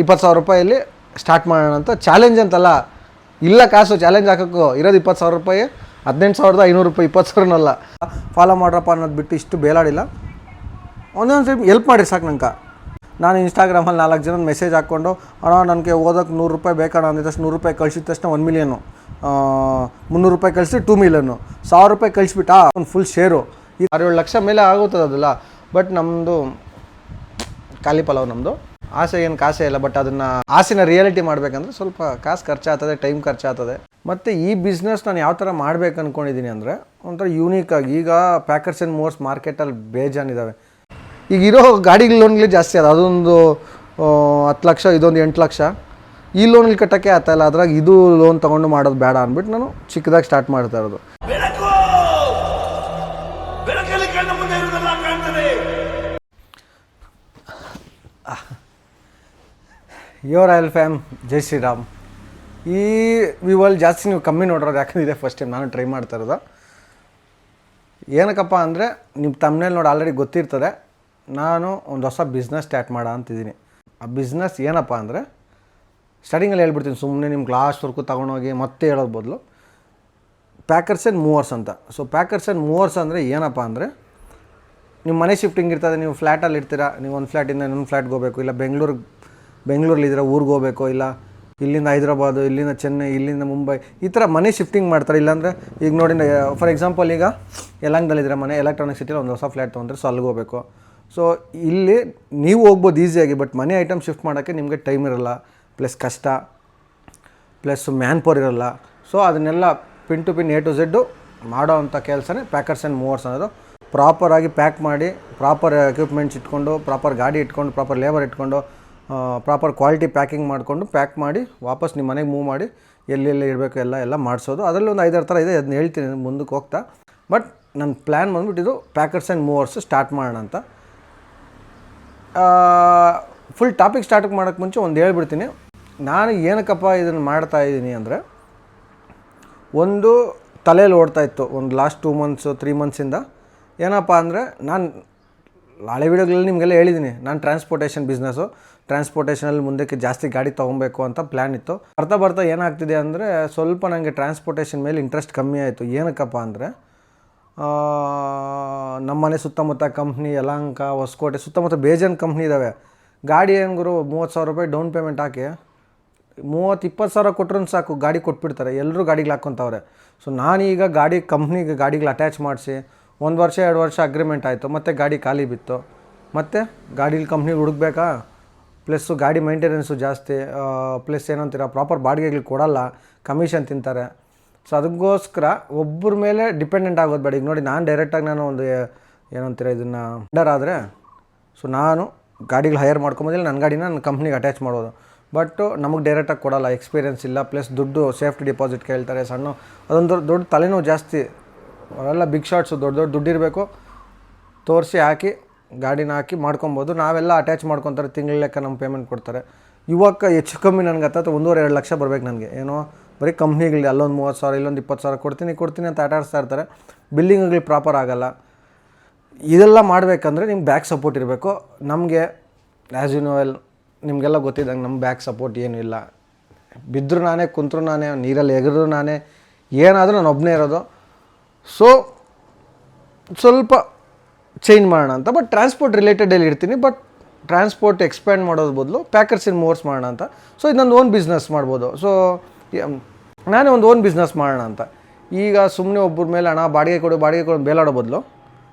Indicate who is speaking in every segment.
Speaker 1: ಇಪ್ಪತ್ತು ಸಾವಿರ ರೂಪಾಯಲ್ಲಿ ಸ್ಟಾರ್ಟ್ ಮಾಡೋಣ ಅಂತ ಚಾಲೆಂಜ್ ಅಂತಲ್ಲ. ಇಲ್ಲ ಕಾಸು ಚಾಲೆಂಜ್ ಹಾಕೋಕ್ಕೂ ಇರೋದು ಇಪ್ಪತ್ತು ಸಾವಿರ ರೂಪಾಯಿ, ಹದಿನೆಂಟು ಸಾವಿರದ ಐನೂರು ರೂಪಾಯಿ, ಇಪ್ಪತ್ತು ಸಾವಿರನಲ್ಲ. ಫಾಲೋ ಮಾಡ್ರಪ್ಪ ಅನ್ನೋದು ಬಿಟ್ಟು ಇಷ್ಟು ಬೇಲಾಡಿಲ್ಲ. ಒಂದೊಂದು ಸರಿ ಎಲ್ಪ್ ಮಾಡಿರಿ ಸಾಕು ನಂಗೆ. ನಾನು ಇನ್ಸ್ಟಾಗ್ರಾಮಲ್ಲಿ ನಾಲ್ಕು ಜನ ಮೆಸೇಜ್ ಹಾಕ್ಕೊಂಡು, ಅಣ್ಣ, ನನಗೆ ಓದೋಕ್ಕೆ ನೂರು ರೂಪಾಯಿ ಬೇಕಣ್ಣ, ಅಂದಿದ ತಕ್ಷಣ ನೂರು ರೂಪಾಯಿ ಕಳ್ಸಿದ ತಕ್ಷಣ ಒಂದು ಮಿಲಿಯನು ಮುನ್ನೂರು ರೂಪಾಯಿ ಕಳಿಸಿ ಟೂ ಮಿಲಿಯನು ಸಾವಿರ ರೂಪಾಯಿ ಕಳಿಸ್ಬಿಟ್ಟಾ? ಒಂದು ಫುಲ್ ಶೇರು ಈ ಆರೇಳು ಲಕ್ಷ ಮೇಲೆ ಆಗುತ್ತದೆ ಅದಲ್ಲ. ಬಟ್ ನಮ್ಮದು ಖಾಲಿ ಪಲಾವ್ ನಮ್ಮದು ಆಸೆ ಏನು ಕಾಸೆ ಇಲ್ಲ ಬಟ್ ಅದನ್ನು ಆಸೆನ ರಿಯಾಲಿಟಿ ಮಾಡ್ಬೇಕಂದ್ರೆ ಸ್ವಲ್ಪ ಕಾಸು ಖರ್ಚಾಗ್ತದೆ ಟೈಮ್ ಖರ್ಚಾಗ್ತದೆ. ಮತ್ತು ಈ ಬಿಸ್ನೆಸ್ ನಾನು ಯಾವ ಥರ ಮಾಡ್ಬೇಕು ಅಂದ್ಕೊಂಡಿದ್ದೀನಿ ಅಂದರೆ, ಒಂಥರ ಯೂನಿಕಾಗಿ ಈಗ ಪ್ಯಾಕರ್ಸ್ ಆ್ಯಂಡ್ ಮೋರ್ಸ್ ಮಾರ್ಕೆಟಲ್ಲಿ ಬೇಜಾನಿದ್ದಾವೆ ಈಗ ಇರೋ ಗಾಡಿಗಳ ಲೋನ್ಗಳು ಜಾಸ್ತಿ ಅದ, ಅದೊಂದು ಹತ್ತು ಲಕ್ಷ, ಇದೊಂದು ಎಂಟು ಲಕ್ಷ. ಈ ಲೋನ್ಗಳು ಕಟ್ಟೋಕ್ಕೆ ಆಗ್ತಾ ಇಲ್ಲ, ಅದ್ರಾಗ ಇದು ಲೋನ್ ತೊಗೊಂಡು ಮಾಡೋದು ಬೇಡ ಅಂದ್ಬಿಟ್ಟು ನಾನು ಚಿಕ್ಕದಾಗಿ ಸ್ಟಾರ್ಟ್ ಮಾಡ್ತಾ ಇರೋದು. ಯೋರ್ ಆಯಲ್ ಫ್ಯಾಮ್ ಜೈ ಶ್ರೀರಾಮ್ ಈ ವಿವಲ್ ಜಾಸ್ತಿ ನೀವು ಕಮ್ಮಿ ನೋಡಿರೋದು ಯಾಕಂದ್ರೆ ಇದೆ ಫಸ್ಟ್ ಟೈಮ್ ನಾನು ಟ್ರೈ ಮಾಡ್ತಾ ಇರೋದು. ಏನಕ್ಕಪ್ಪ ಅಂದರೆ ನಿಮ್ಮ ತಮ್ಮನೇಲಿ ನೋಡಿ ಆಲ್ರೆಡಿ ಗೊತ್ತಿರ್ತದೆ. ನಾನು ಒಂದು ಹೊಸ ಬಿಸ್ನೆಸ್ ಸ್ಟಾರ್ಟ್ ಮಾಡ ಅಂತಿದ್ದೀನಿ. ಆ ಬಿಸ್ನೆಸ್ ಏನಪ್ಪ ಅಂದರೆ ಸ್ಟಾರ್ಟಿಂಗಲ್ಲಿ ಹೇಳ್ಬಿಡ್ತೀನಿ ಸುಮ್ಮನೆ ನಿಮ್ಮ ಲಾಸ್ಟ್ವರೆಗೂ ತೊಗೊಂಡೋಗಿ ಮತ್ತೆ ಹೇಳೋದು ಬದಲು. ಪ್ಯಾಕರ್ಸ್ ಆ್ಯಂಡ್ ಮೂವರ್ಸ್ ಅಂತ. ಸೊ ಪ್ಯಾಕರ್ಸ್ ಆ್ಯಂಡ್ ಮೂವರ್ಸ್ ಅಂದರೆ ಏನಪ್ಪ ಅಂದರೆ ನಿಮ್ಮ ಮನೆ ಶಿಫ್ಟಿಂಗ್ ಇರ್ತದೆ, ನೀವು ಫ್ಲ್ಯಾಟಲ್ಲಿ ಇರ್ತೀರಾ, ನೀವು ಒಂದು ಫ್ಲ್ಯಾಟಿಂದ ಇನ್ನೊಂದು ಫ್ಲ್ಯಾಟ್ಗೆ ಹೋಗಬೇಕು, ಇಲ್ಲ ಬೆಂಗಳೂರು ಬೆಂಗಳೂರಲ್ಲಿ ಇದ್ರೆ ಊರಿಗೆ ಹೋಗಬೇಕು ಇಲ್ಲ, ಇಲ್ಲಿಂದ ಹೈದ್ರಾಬಾದು, ಇಲ್ಲಿಂದ ಚೆನ್ನೈ, ಇಲ್ಲಿಂದ ಮುಂಬೈ, ಈ ಥರ ಮನೆ ಶಿಫ್ಟಿಂಗ್ ಮಾಡ್ತಾರೆ. ಇಲ್ಲಾಂದರೆ ಈಗ ನೋಡಿ ಫಾರ್ ಎಕ್ಸಾಂಪಲ್ ಈಗ ಯಲಂಗದಲ್ಲಿದ್ದರೆ ಮನೆ ಎಲೆಕ್ಟ್ರಾನಿಕ್ ಸಿಟಿಲಿ ಒಂದು ಹೊಸ ಫ್ಲ್ಯಾಟ್ ತೊಗೊಂಡ್ರೆ ಸೊ ಅಲ್ಲಿಗೆ ಹೋಗಬೇಕು. ಸೊ ಇಲ್ಲಿ ನೀವು ಹೋಗ್ಬೋದು ಈಸಿಯಾಗಿ ಬಟ್ ಮನೆ ಐಟಮ್ ಶಿಫ್ಟ್ ಮಾಡೋಕ್ಕೆ ನಿಮಗೆ ಟೈಮ್ ಇರೋಲ್ಲ. ಪ್ಲಸ್ ಕಷ್ಟ ಪ್ಲಸ್ ಮ್ಯಾನ್ ಪವರ್ ಇರೋಲ್ಲ. ಸೊ ಅದನ್ನೆಲ್ಲ pin to pin A to Z ಮಾಡೋ ಅಂಥ ಕೆಲಸನೇ ಪ್ಯಾಕರ್ಸ್ ಆ್ಯಂಡ್ ಮೂವರ್ಸ್ ಅನ್ನೋದು. ಪ್ರಾಪರಾಗಿ ಪ್ಯಾಕ್ ಮಾಡಿ ಪ್ರಾಪರ್ ಎಕ್ವಿಪ್ಮೆಂಟ್ಸ್ ಇಟ್ಕೊಂಡು ಪ್ರಾಪರ್ ಗಾಡಿ ಇಟ್ಕೊಂಡು ಪ್ರಾಪರ್ ಲೇಬರ್ ಇಟ್ಕೊಂಡು ಪ್ರಾಪರ್ ಕ್ವಾಲಿಟಿ ಪ್ಯಾಕಿಂಗ್ ಮಾಡಿಕೊಂಡು ಪ್ಯಾಕ್ ಮಾಡಿ ವಾಪಸ್ ನಿಮ್ಮ ಮನೆಗೆ ಮೂವ್ ಮಾಡಿ ಎಲ್ಲೆಲ್ಲಿ ಇರಬೇಕು ಎಲ್ಲ ಎಲ್ಲ ಮಾಡಿಸೋದು. ಅದರಲ್ಲಿ ಒಂದು ಐದಾರು ಥರ ಇದೆ ಅದನ್ನ ಹೇಳ್ತೀನಿ ಮುಂದಕ್ಕೆ ಹೋಗ್ತಾ. ಬಟ್ ನನ್ನ ಪ್ಲ್ಯಾನ್ ಬಂದ್ಬಿಟ್ಟು ಇದು ಪ್ಯಾಕರ್ಸ್ ಆ್ಯಂಡ್ ಮೂವರ್ಸ್ ಸ್ಟಾರ್ಟ್ ಮಾಡೋಣ ಅಂತ. ಫುಲ್ ಟಾಪಿಕ್ ಸ್ಟಾರ್ಟ್ ಮಾಡೋಕ್ಕೆ ಮುಂಚೆ ಒಂದು ಹೇಳ್ಬಿಡ್ತೀನಿ. ನಾನು ಏನಕ್ಕಪ್ಪ ಇದನ್ನು ಮಾಡ್ತಾ ಇದ್ದೀನಿ ಅಂದರೆ, ಒಂದು ತಲೆಯಲ್ಲಿ ಓಡ್ತಾ ಇತ್ತು, ಒಂದು ಲಾಸ್ಟ್ ಟೂ ಮಂತ್ಸು ತ್ರೀ ಮಂತ್ಸಿಂದ ಏನಪ್ಪ ಅಂದರೆ ನಾನು ಹಳೆ ವಿಡಿಯೋಗಳಲ್ಲಿ ನಿಮಗೆಲ್ಲ ಹೇಳಿದ್ದೀನಿ ನಾನು ಟ್ರಾನ್ಸ್ಪೋರ್ಟೇಷನ್ ಬಿಸ್ನೆಸ್ಸು ಟ್ರಾನ್ಸ್ಪೋರ್ಟೇಷನಲ್ಲಿ ಮುಂದಕ್ಕೆ ಜಾಸ್ತಿ ಗಾಡಿ ತೊಗೊಬೇಕು ಅಂತ ಪ್ಲ್ಯಾನ್ ಇತ್ತು. ಬರ್ತಾ ಬರ್ತಾ ಏನಾಗ್ತಿದೆ ಅಂದರೆ ಸ್ವಲ್ಪ ನನಗೆ ಟ್ರಾನ್ಸ್ಪೋರ್ಟೇಷನ್ ಮೇಲೆ ಇಂಟ್ರೆಸ್ಟ್ ಕಮ್ಮಿ ಆಯಿತು. ಏನಕ್ಕಪ್ಪ ಅಂದರೆ ನಮ್ಮನೆ ಸುತ್ತಮುತ್ತ ಕಂಪ್ನಿ ಯಲಹಂಕ, ಹೊಸಕೋಟೆ ಸುತ್ತಮುತ್ತ ಬೇಜನ್ ಕಂಪ್ನಿ ಇದ್ದಾವೆ ಗಾಡಿ ಏನು ಗುರು, ಮೂವತ್ತು ಸಾವಿರ ರೂಪಾಯಿ ಡೌನ್ ಪೇಮೆಂಟ್ ಹಾಕಿ ಮೂವತ್ತು ಇಪ್ಪತ್ತು ಸಾವಿರ ಕೊಟ್ಟರು ಸಾಕು, ಗಾಡಿ ಕೊಟ್ಬಿಡ್ತಾರೆ. ಎಲ್ಲರೂ ಗಾಡಿಗೆ ಹಾಕ್ಕೊಂತವ್ರೆ ಸೊ ನಾನೀಗ ಗಾಡಿ ಕಂಪ್ನಿಗೆ ಗಾಡಿಗಳು ಅಟ್ಯಾಚ್ ಮಾಡಿಸಿ ಒಂದು ವರ್ಷ, ಎರಡು ವರ್ಷ ಅಗ್ರಿಮೆಂಟ್ ಆಯಿತು. ಮತ್ತು ಗಾಡಿ ಖಾಲಿ ಬಿತ್ತು. ಮತ್ತು ಗಾಡೀಲಿ ಕಂಪ್ನಿಗೆ ಹುಡುಕ್ಬೇಕಾ? ಪ್ಲಸ್ಸು ಗಾಡಿ ಮೈಂಟೆನೆನ್ಸು ಜಾಸ್ತಿ ಪ್ಲಸ್ ಏನಂತೀರ ಪ್ರಾಪರ್ ಬಾಡಿಗೆಗಳು ಕೊಡಲ್ಲ ಕಮಿಷನ್ ತಿಂತಾರೆ. ಸೊ ಅದಕ್ಕೋಸ್ಕರ ಒಬ್ಬರ ಮೇಲೆ ಡಿಪೆಂಡೆಂಟ್ ಆಗೋದು ಬೇಡ. ಈಗ ನೋಡಿ, ನಾನು ಡೈರೆಕ್ಟಾಗಿ ನಾನು ಒಂದು ಏನಂತೀರ ಇದನ್ನು ಅಂಡರ್ ಆದರೆ ಸೊ ನಾನು ಗಾಡಿಗಳು ಹೈಯರ್ ಮಾಡ್ಕೊಂಬೋದಿಲ್ಲ ನನ್ನ ಗಾಡಿನ ನನ್ನ ಕಂಪ್ನಿಗೆ ಅಟ್ಯಾಚ್ ಮಾಡೋದು ಬಟ್ ನಮಗೆ ಡೈರೆಕ್ಟಾಗಿ ಕೊಡಲ್ಲ ಎಕ್ಸ್ಪೀರಿಯನ್ಸ್ ಇಲ್ಲ ಪ್ಲಸ್ ದುಡ್ಡು ಸೇಫ್ಟಿ ಡಿಪಾಸಿಟ್ ಕೇಳ್ತಾರೆ, ಸಣ್ಣ, ಅದೊಂದು ದೊಡ್ಡ ತಲೆನೋವು ಜಾಸ್ತಿ. ಅವರೆಲ್ಲ ಬಿಗ್ ಶಾಟ್ಸು ದೊಡ್ಡ ದೊಡ್ಡ ದುಡ್ಡಿರಬೇಕು ತೋರಿಸಿ ಹಾಕಿ ಗಾಡಿನ ಹಾಕಿ ಮಾಡ್ಕೊಬೋದು. ನಾವೆಲ್ಲ ಅಟ್ಯಾಚ್ ಮಾಡ್ಕೊತಾರೆ, ತಿಂಗಳ ಲೆಕ್ಕ ನಮ್ಮ ಪೇಮೆಂಟ್ ಕೊಡ್ತಾರೆ. ಇವಾಗ ಹೆಚ್ಚು ಕಮ್ಮಿ ನನಗೆ ಹತ್ತತ್ತು ಒಂದೂವರೆ, ಎರಡು ಲಕ್ಷ ಬರಬೇಕು ನನಗೆ. ಏನೋ ಬರೀ ಕಂಪ್ನಿಗಳಿಗೆ ಅಲ್ಲೊಂದು ಮೂವತ್ತು ಸಾವಿರ, ಇಲ್ಲೊಂದು ಇಪ್ಪತ್ತು ಸಾವಿರ ಕೊಡ್ತೀನಿ ಕೊಡ್ತೀನಿ ಅಂತ ಆಟಾಡಿಸ್ತಾ ಇರ್ತಾರೆ. ಬಿಲ್ಲಿಂಗ್ಗಳು ಪ್ರಾಪರ್ ಆಗಲ್ಲ. ಇದೆಲ್ಲ ಮಾಡಬೇಕಂದ್ರೆ ನಿಮ್ಮ ಬ್ಯಾಕ್ ಸಪೋರ್ಟ್ ಇರಬೇಕು. ನಮಗೆ ಆ್ಯಸ್ ಯು ನೋ ವೆಲ್ ನಿಮಗೆಲ್ಲ ಗೊತ್ತಿದ್ದಂಗೆ ನಮ್ಮ ಬ್ಯಾಕ್ ಸಪೋರ್ಟ್ ಏನೂ ಇಲ್ಲ. ಬಿದ್ದರೂ ನಾನೇ, ಕುಂತರು ನಾನೇ, ನೀರಲ್ಲಿ ಎಗರು ನಾನೇ, ಏನಾದರೂ ನಾನು ಒಬ್ಬನೇ ಇರೋದು. ಸೊ ಸ್ವಲ್ಪ ಚೇಂಜ್ ಮಾಡೋಣ ಅಂತ ಬಟ್ ಟ್ರಾನ್ಸ್ಪೋರ್ಟ್ ರಿಲೇಟೆಡಲ್ಲಿ ಇರ್ತೀನಿ ಬಟ್ ಟ್ರಾನ್ಸ್ಪೋರ್ಟ್ ಎಕ್ಸ್ಪ್ಯಾಂಡ್ ಮಾಡೋದ್ರ ಬದಲು ಪ್ಯಾಕರ್ಸ್ ಇನ್ ಮೋರ್ಸ್ ಮಾಡೋಣ ಅಂತ. ಸೊ ಇದು ನಂದು ಓನ್ ಬಿಸ್ನೆಸ್ ಮಾಡ್ಬೋದು ಸೊ ನಾನೇ ಒಂದು ಓನ್ ಬಿಸ್ನೆಸ್ ಮಾಡೋಣ ಅಂತ. ಈಗ ಸುಮ್ಮನೆ ಒಬ್ಬರ ಮೇಲೆ ಹಣ, ಬಾಡಿಗೆ ಕೊಡು ಬಾಡಿಗೆ ಕೊಡು ಬೇಲಾಡೋ ಬದಲು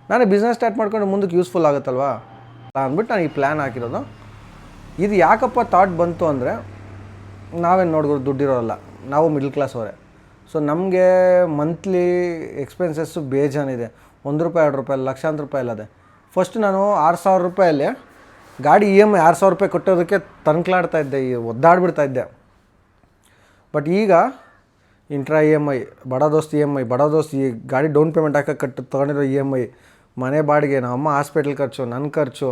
Speaker 1: ನಾನೇ ಬಿಸ್ನೆಸ್ ಸ್ಟಾರ್ಟ್ ಮಾಡ್ಕೊಂಡು ಮುಂದಕ್ಕೆ ಯೂಸ್ಫುಲ್ ಆಗುತ್ತಲ್ವಾ? ಅಂದ್ಬಿಟ್ಟು ನಾನು ಈ ಪ್ಲ್ಯಾನ್ ಹಾಕಿರೋದು. ಇದು ಯಾಕಪ್ಪ ಥಾಟ್ ಬಂತು ಅಂದರೆ ನಾವೇನು ನೋಡಿದ್ರು ದುಡ್ಡಿರೋಲ್ಲ ನಾವು ಮಿಡ್ಲ್ ಕ್ಲಾಸ್ ಅವರೇ. ಸೊ ನಮಗೆ ಮಂತ್ಲಿ ಎಕ್ಸ್ಪೆನ್ಸಸ್ಸು ಬೇಜಾನಿದೆ. ಒಂದು ರೂಪಾಯಿ, ಎರಡು ರೂಪಾಯಿ, ಲಕ್ಷಾಂತರ ರೂಪಾಯಿ ಅಲ್ಲದೆ. ಫಸ್ಟ್ ನಾನು ಆರು ಸಾವಿರ ರೂಪಾಯಲ್ಲಿ ಗಾಡಿ ಇ ಎಂ ಐ ಆರು ಸಾವಿರ ರೂಪಾಯಿ ಕೊಟ್ಟೋದಕ್ಕೆ ತನ್ಕಲಾಡ್ತಾ ಇದ್ದೆ, ಈ ಒದ್ದಾಡ್ಬಿಡ್ತಾ ಇದ್ದೆ. ಬಟ್ ಈಗ ಇಂಟ್ರಾ ಇ ಎಂ ಐ ಬಡ ದೋಸ್ತ್ ಇ ಎಂ ಐ ಬಡ ದೋಸ್ತ್ ಈ ಗಾಡಿ ಡೌನ್ ಪೇಮೆಂಟ್ ಹಾಕಿ ಕಟ್ಟು, ತೊಗೊಂಡಿರೋ ಇ ಎಂ ಐ ಮನೆ ಬಾಡಿಗೆ, ನಮ್ಮ ಅಮ್ಮ ಹಾಸ್ಪಿಟ್ಲ್ ಖರ್ಚು ನನ್ನ ಖರ್ಚು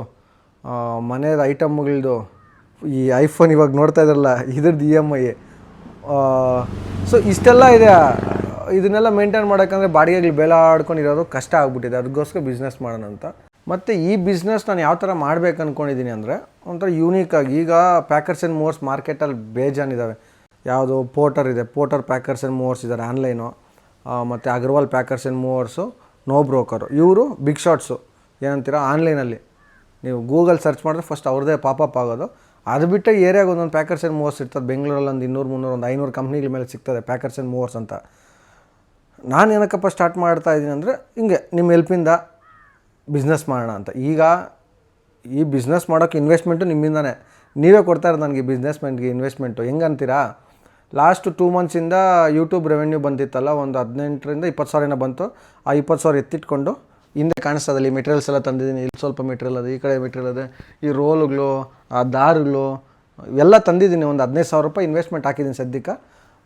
Speaker 1: ಮನೆಯದು ಐಟಮ್ಗಳದ್ದು ಈ ಐಫೋನ್ ಇವಾಗ ನೋಡ್ತಾ ಇದ್ರಲ್ಲ, ಇದ್ರದ್ದು ಇ ಎಂ ಐ ಸೊ ಇಷ್ಟೆಲ್ಲ ಇದೆ. ಇದನ್ನೆಲ್ಲ ಮೇಂಟೈನ್ ಮಾಡೋಕ್ಕಂದ್ರೆ ಬಾಡಿಗೆಗಳು ಬೇಲಾಡ್ಕೊಂಡಿರೋದು ಕಷ್ಟ ಆಗ್ಬಿಟ್ಟಿದೆ. ಅದಕ್ಕೋಸ್ಕರ ಬಿಸ್ನೆಸ್ ಮಾಡೋಣ ಅಂತ. ಮತ್ತು ಈ ಬಿಸ್ನೆಸ್ ನಾನು ಯಾವ ಥರ ಮಾಡ್ಬೇಕು ಅಂದ್ಕೊಂಡಿದ್ದೀನಿ ಅಂದರೆ, ಒಂಥರ ಯೂನೀಕಾಗಿ ಈಗ ಪ್ಯಾಕರ್ಸ್ ಆ್ಯಂಡ್ ಮೂವರ್ಸ್ ಮಾರ್ಕೆಟಲ್ಲಿ ಬೇಜಾನಿದ್ದಾವೆ ಯಾವುದು ಪೋಟರ್ ಇದೆ. ಪೋಟರ್ ಪ್ಯಾಕರ್ಸ್ ಆ್ಯಂಡ್ ಮೂವರ್ಸ್ ಇದ್ದಾರೆ ಆನ್ಲೈನು ಮತ್ತು Agarwal packers and movers no broker ಇವರು ಬಿಗ್ ಶಾಟ್ಸು ಏನಂತೀರ ಆನ್ಲೈನಲ್ಲಿ ನೀವು ಗೂಗಲ್ ಸರ್ಚ್ ಮಾಡಿದ್ರೆ ಫಸ್ಟ್ ಅವ್ರದ್ದೇ ಪಾಪಪ್ ಆಗೋದು. ಅದು ಬಿಟ್ಟು ಏರಿಯಾಗ ಒಂದೊಂದು ಪ್ಯಾಕರ್ಸ್ ಆ್ಯಂಡ್ ಮೂವರ್ಸ್ ಇರ್ತದೆ? ಬೆಂಗಳೂರಲ್ಲಿ ಒಂದು ಇನ್ನೂರು, ಮುನ್ನೂರು, ಒಂದು ಐನೂರು ಕಂಪ್ನಿಗಳ ಮೇಲೆ ಸಿಗ್ತದೆ ಪ್ಯಾಕರ್ಸ್ ಆ್ಯಂಡ್ ಮೂವರ್ಸ್ ಅಂತ. ನಾನು ಏನಕ್ಕಪ್ಪ ಸ್ಟಾರ್ಟ್ ಮಾಡ್ತಾ ಇದ್ದೀನಿ ಅಂದರೆ, ಹಿಂಗೆ ನಿಮ್ಮ ಹೆಲ್ಪಿಂದ ಬಿಸ್ನೆಸ್ ಮಾಡೋಣ ಅಂತ. ಈಗ ಈ ಬಿಸ್ನೆಸ್ ಮಾಡೋಕ್ಕೆ ಇನ್ವೆಸ್ಟ್ಮೆಂಟು ನಿಮ್ಮಿಂದನೇ. ನೀವೇ ಕೊಡ್ತಾ ಇರೋದು ನನಗೆ ಬಿಸ್ನೆಸ್ಮೆಂಟ್ಗೆ ಇನ್ವೆಸ್ಟ್ಮೆಂಟು ಹೆಂಗೆ ಅಂತೀರಾ? ಲಾಸ್ಟ್ ಟೂ ಮಂತ್ಸಿಂದ ಯೂಟ್ಯೂಬ್ ರೆವೆನ್ಯೂ ಬಂದಿತ್ತಲ್ಲ, ಒಂದು ಹದಿನೆಂಟರಿಂದ ಇಪ್ಪತ್ತು ಸಾವಿರ ಬಂತು. ಆ ಇಪ್ಪತ್ತು ಸಾವಿರ ಎತ್ತಿಟ್ಕೊಂಡು ಹಿಂದೆ ಕಾಣಿಸ್ತದೆ ಅಲ್ಲಿ ಮೆಟೀರಿಯಲ್ಸ್ ಎಲ್ಲ ತಂದಿದ್ದೀನಿ. ಇಲ್ಲಿ ಸ್ವಲ್ಪ ಮೆಟೀರಿಯಲ್ ಅದೇ, ಈ ಕಡೆ ಮೆಟೀರಿಯಲ್ ಅದೇ. ಈ ರೋಲುಗಳು, ಆ ದಾರುಗಳು, ಇವೆಲ್ಲ ತಂದಿದ್ದೀನಿ. ಒಂದು ಹದಿನೈದು ಸಾವಿರ ರೂಪಾಯಿ ಇನ್ವೆಸ್ಟ್ಮೆಂಟ್ ಹಾಕಿದ್ದೀನಿ ಸದ್ಯಕ್ಕೆ.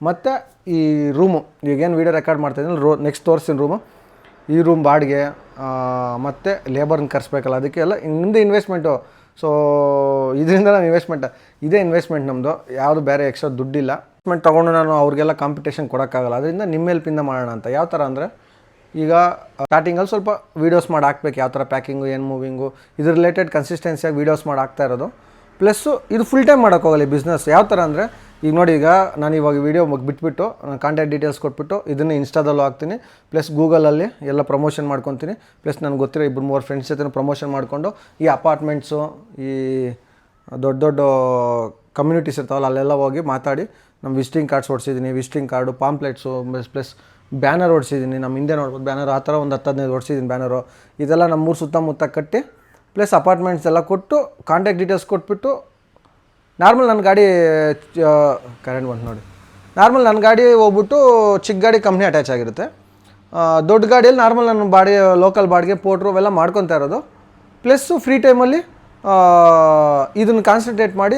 Speaker 1: ಮತ್ತು ಈ ರೂಮು ಈಗೇನು ವೀಡಿಯೋ ರೆಕಾರ್ಡ್ ಮಾಡ್ತಾಯಿದ್ದೀನಿ ರೋ ನೆಕ್ಸ್ಟ್ ತೋರಿಸ್ತೀನಿ ರೂಮು. ಈ ರೂಮ್ ಬಾಡಿಗೆ ಮತ್ತು ಲೇಬರ್ನ ಕರೆಸ್ಬೇಕಲ್ಲ ಅದಕ್ಕೆಲ್ಲ ನಿಮ್ಮದು ಇನ್ವೆಸ್ಟ್ಮೆಂಟು ಸೊ ಇದರಿಂದ ನಾನು ಇನ್ವೆಸ್ಟ್ಮೆಂಟ್ ಇದೇ ಇನ್ವೆಸ್ಟ್ಮೆಂಟ್ ನಮ್ಮದು ಯಾವುದು ಬೇರೆ ಎಕ್ಸ್ಟ್ರಾ ದುಡ್ಡಿಲ್ಲ. ಇನ್ವೆಸ್ಟ್ಮೆಂಟ್ ತೊಗೊಂಡು ನಾನು ಅವ್ರಿಗೆಲ್ಲ ಕಾಂಪಿಟೇಷನ್ ಕೊಡೋಕ್ಕಾಗಲ್ಲ. ಅದರಿಂದ ನಿಮ್ಮ ಹೆಲ್ಪಿಂದ ಮಾಡೋಣ ಅಂತ. ಯಾವ ಥರ ಅಂದರೆ ಈಗ ಸ್ಟಾರ್ಟಿಂಗಲ್ಲಿ ಸ್ವಲ್ಪ ವೀಡಿಯೋಸ್ ಮಾಡಿ ಹಾಕ್ಬೇಕು, ಯಾವ ಥರ ಪ್ಯಾಕಿಂಗು ಏನು ಮೂವಿಂಗು ಇದ್ರ ರಿಲೇಟೆಡ್ ಕನ್ಸಿಸ್ಟೆನ್ಸಿಯಾಗಿ ವೀಡಿಯೋಸ್ ಮಾಡಿ ಹಾಕ್ತಾ ಇರೋದು. ಪ್ಲಸ್ಸು ಇದು ಫುಲ್ ಟೈಮ್ ಮಾಡೋಕ್ಕೋಗಲ್ಲ ಬಿಸ್ನೆಸ್ ಯಾವ ಥರ ಅಂದರೆ, ಈಗ ನೋಡಿ, ಈಗ ನಾನು ಇವಾಗ ವೀಡಿಯೋ ಬಿಟ್ಬಿಟ್ಟು ಕಾಂಟ್ಯಾಕ್ಟ್ ಡೀಟೇಲ್ಸ್ ಕೊಟ್ಬಿಟ್ಟು ಇದನ್ನು ಇನ್ಸ್ಟಾದಲ್ಲೂ ಹಾಕ್ತೀನಿ. ಪ್ಲಸ್ ಗೂಗಲಲ್ಲಿ ಎಲ್ಲ ಪ್ರಮೋಷನ್ ಮಾಡ್ಕೊತೀನಿ. ಪ್ಲಸ್ ನನಗೆ ಗೊತ್ತಿರೋ ಇಬ್ಬರು ಮೂರು ಫ್ರೆಂಡ್ಸ್ ಜೊತೆ ಪ್ರಮೋಷನ್ ಮಾಡಿಕೊಂಡು, ಈ ಅಪಾರ್ಟ್ಮೆಂಟ್ಸು ಈ ದೊಡ್ಡ ದೊಡ್ಡ ಕಮ್ಯುನಿಟೀಸ್ ಇರ್ತಾವಲ್ಲ, ಅಲ್ಲೆಲ್ಲ ಹೋಗಿ ಮಾತಾಡಿ ನಮ್ಮ visiting cards ಓಡಿಸಿದ್ದೀನಿ visiting card pamphlets plus banner ಓಡಿಸಿದ್ದೀನಿ ನಮ್ಮ ಹಿಂದೆ ನೋಡ್ಬೋದು ಬ್ಯಾನರ್, ಆ ಥರ ಒಂದು ಹತ್ತು ಹದಿನೈದು ಓಡಿಸಿದ್ದೀನಿ ಬ್ಯಾನರು. ಇದೆಲ್ಲ ನಮ್ಮೂರು ಸುತ್ತಮುತ್ತ ಕಟ್ಟಿ, ಪ್ಲಸ್ ಅಪಾರ್ಟ್ಮೆಂಟ್ಸ್ ಎಲ್ಲ ಕೊಟ್ಟು ಕಾಂಟ್ಯಾಕ್ಟ್ ಡೀಟೇಲ್ಸ್ ಕೊಟ್ಬಿಟ್ಟು, ನಾರ್ಮಲ್ ನನ್ನ ಗಾಡಿ ಕರೆಂಟ್ ಬಂತು ನೋಡಿ. ನಾರ್ಮಲ್ ನನ್ನ ಗಾಡಿ ಹೋಗ್ಬಿಟ್ಟು ಚಿಕ್ಕ ಗಾಡಿ ಕಂಪ್ನಿ ಅಟ್ಯಾಚ್ ಆಗಿರುತ್ತೆ. ದೊಡ್ಡ ಗಾಡಿಯಲ್ಲಿ ನಾರ್ಮಲ್ ನನ್ನ ಬಾಡಿ ಲೋಕಲ್ ಬಾಡಿಗೆ, ಪೋಟ್ರು ಅವೆಲ್ಲ ಮಾಡ್ಕೊತಾ ಇರೋದು. ಪ್ಲಸ್ಸು ಫ್ರೀ ಟೈಮಲ್ಲಿ ಇದನ್ನು ಕಾನ್ಸಂಟ್ರೇಟ್ ಮಾಡಿ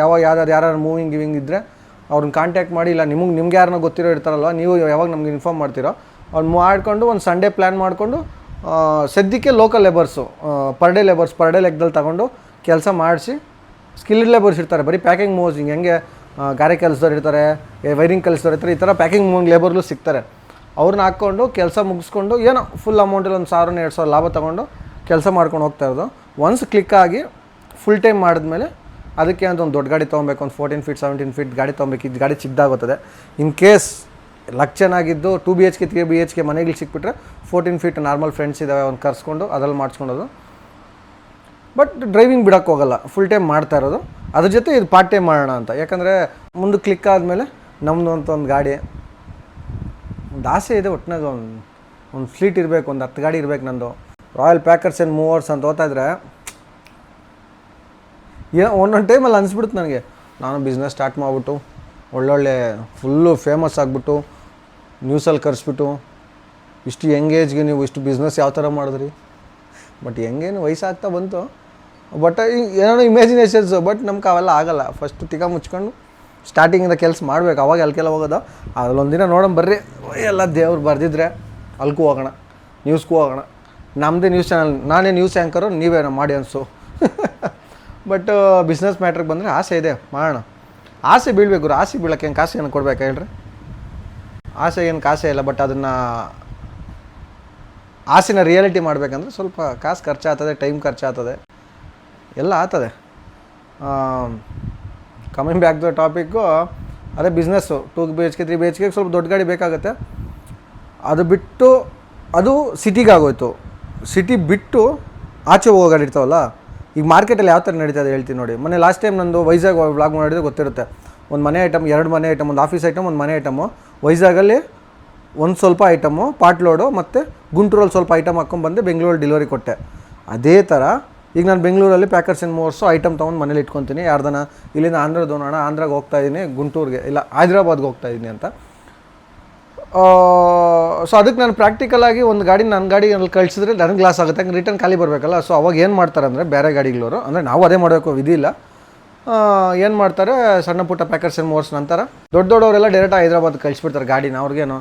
Speaker 1: ಯಾವಾಗ ಯಾರು ಯಾರು ಮೂವಿಂಗ್ ಗಿವಿಂಗ್ ಇದ್ದರೆ ಅವ್ರನ್ನ ಕಾಂಟ್ಯಾಕ್ಟ್ ಮಾಡಿ, ಇಲ್ಲ ನಿಮಗೆ ನಿಮ್ಗೆ ಯಾರನ್ನ ಗೊತ್ತಿರೋ ಇರ್ತಾರಲ್ವ, ನೀವು ಯಾವಾಗ ನಮ್ಗೆ ಇನ್ಫಾರ್ಮ್ ಮಾಡ್ತೀರೋ ಅವ್ನು ಮಾಡಿಕೊಂಡು ಒಂದು ಸಂಡೇ ಪ್ಲ್ಯಾನ್ ಮಾಡಿಕೊಂಡು ಸದ್ಯಕ್ಕೆ local labours per day labours per day ಲೆಕ್ಕದಲ್ಲಿ ತಗೊಂಡು ಕೆಲಸ ಮಾಡಿಸಿ ಸ್ಕಿಲ್ಡ್ ಲೇಬರ್ಸ್ ಇರ್ತಾರೆ. ಬರೀ ಪ್ಯಾಕಿಂಗ್ ಮೋಸಿಂಗ್ ಹಿಂಗೆ ಗಾರೆ ಕೆಲಸದವ್ರು ಇರ್ತಾರೆ ವೈರಿಂಗ್ ಕೆಲಸದವ್ರು ಇರ್ತಾರೆ, ಈ ಥರ ಪ್ಯಾಕಿಂಗ್ ಮೂವಿಂಗ್ ಲೇಬರ್ಲು ಸಿಗ್ತಾರೆ. ಅವ್ರನ್ನ ಹಾಕ್ಕೊಂಡು ಕೆಲಸ ಮುಗಿಸ್ಕೊಂಡು ಏನೋ ಫುಲ್ ಅಮೌಂಟಲ್ಲಿ ಒಂದು ಸಾವಿರನ ಎರಡು ಸಾವಿರ ಲಾಭ ತೊಗೊಂಡು ಕೆಲಸ ಮಾಡ್ಕೊಂಡು ಹೋಗ್ತಾ ಇರೋದು. ಒನ್ಸ್ ಕ್ಲಿಕ್ ಆಗಿ ಫುಲ್ ಟೈಮ್ ಮಾಡಿದ್ಮೇಲೆ ಅದಕ್ಕೆ ಅಂತ ಒಂದು ದೊಡ್ಡ ಗಾಡಿ ತೊಗೊಬೇಕು, ಒಂದು ಫೋರ್ಟೀನ್ ಫೀಟ್ ಸೆವೆಂಟೀನ್ ಫೀಟ್ ಗಾಡಿ ತೊಗೊಬೇಕು, ಇದು ಗಾಡಿ ಚಿಕ್ಕದಾಗುತ್ತದೆ ಇನ್ ಕೇಸ್ ಲಕ್ ಚೆನ್ನಾಗಿದ್ದು two B H K three B H K ಮನೆಗಳು ಸಿಕ್ಬಿಟ್ರೆ ಫೋರ್ಟೀನ್ ಫೀಟ್ ನಾರ್ಮಲ್ ಫ್ರೆಂಡ್ಸ್ ಇದ್ದಾವೆ ಅವ್ನು ಕರ್ಸ್ಕೊಂಡು ಅದ್ರಲ್ಲಿ ಮಾಡಿಸ್ಕೊಳೋದು ಬಟ್ ಡ್ರೈವಿಂಗ್ ಬಿಡೋಕ್ಕೆ ಹೋಗಲ್ಲ ಫುಲ್ ಟೈಮ್ ಮಾಡ್ತಾ ಇರೋದು. ಅದ್ರ ಜೊತೆ ಇದು ಪಾರ್ಟ್ ಟೈಮ್ ಮಾಡೋಣ ಅಂತ. ಯಾಕಂದರೆ ಮುಂದೆ ಕ್ಲಿಕ್ ಆದಮೇಲೆ ನಮ್ಮದು ಅಂತ ಒಂದು ಗಾಡಿ, ಒಂದು ಆಸೆ ಇದೆ ಒಟ್ಟಿನಾಗ ಒಂದು ಒಂದು ಫ್ಲೀಟ್ ಇರಬೇಕು, ಒಂದು ಹತ್ತು ಗಾಡಿ ಇರಬೇಕು ನಂದು. ರಾಯಲ್ ಪ್ಯಾಕರ್ಸ್ ಆ್ಯಂಡ್ ಮೂವರ್ಸ್ ಅಂತ ಓದ್ತಾ ಇದ್ರೆ ಏ, ಒಂದೊಂದು ಟೈಮಲ್ಲಿ ಅನಿಸ್ಬಿಡುತ್ತೆ ನನಗೆ. ನಾನು ಬಿಸ್ನೆಸ್ ಸ್ಟಾರ್ಟ್ ಮಾಡಿಬಿಟ್ಟು, ಒಳ್ಳೊಳ್ಳೆ ಫುಲ್ಲು ಫೇಮಸ್ ಆಗಿಬಿಟ್ಟು ನ್ಯೂಸಲ್ಲಿ ಕರೆಸ್ಬಿಟ್ಟು, ಇಷ್ಟು ಎಂಗೇಜ್ಗೆ ನೀವು ಇಷ್ಟು ಬಿಸ್ನೆಸ್ ಯಾವ ಥರ ಮಾಡಿದ್ರಿ? ಬಟ್ ಹೆಂಗೇನು ವಯಸ್ಸಾಗ್ತಾ ಬಂತು. ಬಟ್ ಏನೋ ಇಮ್ಯಾಜಿನೇಷನ್ಸ್ ಬಟ್ ನಮ್ಗೆ ಅವೆಲ್ಲ ಆಗಲ್ಲ. ಫಸ್ಟ್ ತಿಕ್ಕ ಮುಚ್ಕೊಂಡು ಸ್ಟಾರ್ಟಿಂಗಿಂದ ಕೆಲಸ ಮಾಡ್ಬೇಕು. ಅವಾಗ ಅಲ್ಕೆಲ್ಲ ಹೋಗೋದು? ದಿನ ನೋಡೋಣ ಬರ್ರಿ. ಎಲ್ಲ ದೇವ್ರು ಬರೆದಿದ್ರೆ ಅಲ್ಗೂ ಹೋಗೋಣ ನ್ಯೂಸ್ಗೂ ಹೋಗೋಣ. ನಮ್ಮದೇ ನ್ಯೂಸ್ ಚಾನಲ್ ನಾನೇ ನ್ಯೂಸ್ ಆ್ಯಂಕರು ನೀವೇನೋ ಮಾಡಿ ಆಡಿಯನ್ಸು ಬಟ್ ಬಿಸ್ನೆಸ್ ಮ್ಯಾಟ್ರಿಗೆ ಬಂದರೆ ಆಸೆ ಇದೆ, ಮಾಡೋಣ. ಆಸೆ ಬೀಳಬೇಕು ಆಸೆ ಬೀಳಕ್ಕೆ ಏನು ಕಾಸು ಏನು ಕೊಡ್ಬೇಕು ಹೇಳ್ರಿ? ಆಸೆ ಏನು ಕಾಸೆ ಇಲ್ಲ ಬಟ್ ಅದನ್ನು ಆಸೆನ ರಿಯಾಲಿಟಿ ಮಾಡಬೇಕಂದ್ರೆ ಸ್ವಲ್ಪ ಕಾಸು ಖರ್ಚಾಗ್ತದೆ ಟೈಮ್ ಖರ್ಚಾಗ್ತದೆ. ಎಲ್ಲ ಆಗ್ತದೆ. ಕಮಿಂಗ್ ಬ್ಯಾಕ್ ದ ಟಾಪಿಕ್ಕು ಅದೇ business two B H K three B H K ಸ್ವಲ್ಪ ದೊಡ್ಡ ಗಾಡಿ ಬೇಕಾಗುತ್ತೆ. ಅದು ಬಿಟ್ಟು, ಅದು ಸಿಟಿಗಾಗೋಯ್ತು ಸಿಟಿ ಬಿಟ್ಟು ಆಚೆ ಹೋಗೋ ಗಾಡಿ ಇರ್ತಾವಲ್ಲ ಈಗ ಮಾರ್ಕೆಟಲ್ಲಿ ಯಾವ ಥರ ಇದೆ ಹೇಳ್ತೀನಿ ನೋಡಿ. ಮೊನ್ನೆ ಲಾಸ್ಟ್ ಟೈಮ್ ನಂದು ವೈಜಾಗ್ ಬ್ಲಾಗ್ ಮಾಡಿದ್ರೆ ಗೊತ್ತಿರುತ್ತೆ. ಒಂದು ಮನೆ ಐಟಮ್ ಎರಡು ಮನೆ ಐಟಮ್ ಒಂದು ಆಫೀಸ್ ಐಟಮ್ ಒಂದು ಮನೆ ಐಟಮು ವೈಜಾಗಲ್ಲಿ ಒಂದು ಸ್ವಲ್ಪ ಐಟಮು ಪಾಟ್ ಲೋಡು ಮತ್ತು ಗುಂಟೂರಲ್ಲಿ ಸ್ವಲ್ಪ ಐಟಮ್ ಹಾಕ್ಕೊಂಡ್ಬಂದು ಬೆಂಗಳೂರಲ್ಲಿ ಡೆಲಿವರಿ ಕೊಟ್ಟೆ. ಅದೇ ಥರ ಈಗ ನಾನು ಬೆಂಗಳೂರಲ್ಲಿ ಪ್ಯಾಕರ್ಸ್ ಇನ್ ಮೂವರ್ಸು ಐಟಮ್ ತೊಗೊಂಡು ಮನೇಲಿ ಇಟ್ಕೊತೀನಿ. ಯಾರ್ದನ ಇಲ್ಲಿಂದ ಆಂಧ್ರದ ಅಣ್ಣ ಆಂಧ್ರಾಗೆ ಹೋಗ್ತಾ ಇದ್ದೀನಿ ಗುಂಟೂರಿಗೆ ಇಲ್ಲ ಹೈದ್ರಾಬಾದ್ಗೆ ಹೋಗ್ತಾ ಇದ್ದೀನಿ ಅಂತ. ಸೊ ಅದಕ್ಕೆ ನಾನು ಪ್ರಾಕ್ಟಿಕಲಾಗಿ ಒಂದು ಗಾಡಿ ನನ್ನ ಗಾಡಿ ಅಲ್ಲಿ ಕಳಿಸಿದ್ರೆ ನನಗೆ ಗ್ಲಾಸ್ ಆಗುತ್ತೆ. ಹಂಗೆ ರಿಟರ್ನ್ ಖಾಲಿ ಬರಬೇಕಲ್ಲ. ಸೊ ಅವಾಗ ಏನು ಮಾಡ್ತಾರೆ ಅಂದರೆ ಬೇರೆ ಗಾಡಿಗಳವರು, ಅಂದರೆ ನಾವು ಅದೇ ಮಾಡಬೇಕು ವಿಧಿ ಇಲ್ಲ. ಏನು ಮಾಡ್ತಾರೆ, ಸಣ್ಣ ಪುಟ್ಟ ಪ್ಯಾಕರ್ಸ್ ಏನು ಮೋರ್ಸ್ ನಂತರ ದೊಡ್ಡ ದೊಡ್ಡವರೆಲ್ಲ ಡೈರೆಕ್ಟ್ ಹೈದ್ರಾಬಾದ್ ಕಳಿಸ್ಬಿಡ್ತಾರೆ ಗಾಡಿನ. ಅವ್ರಿಗೇನು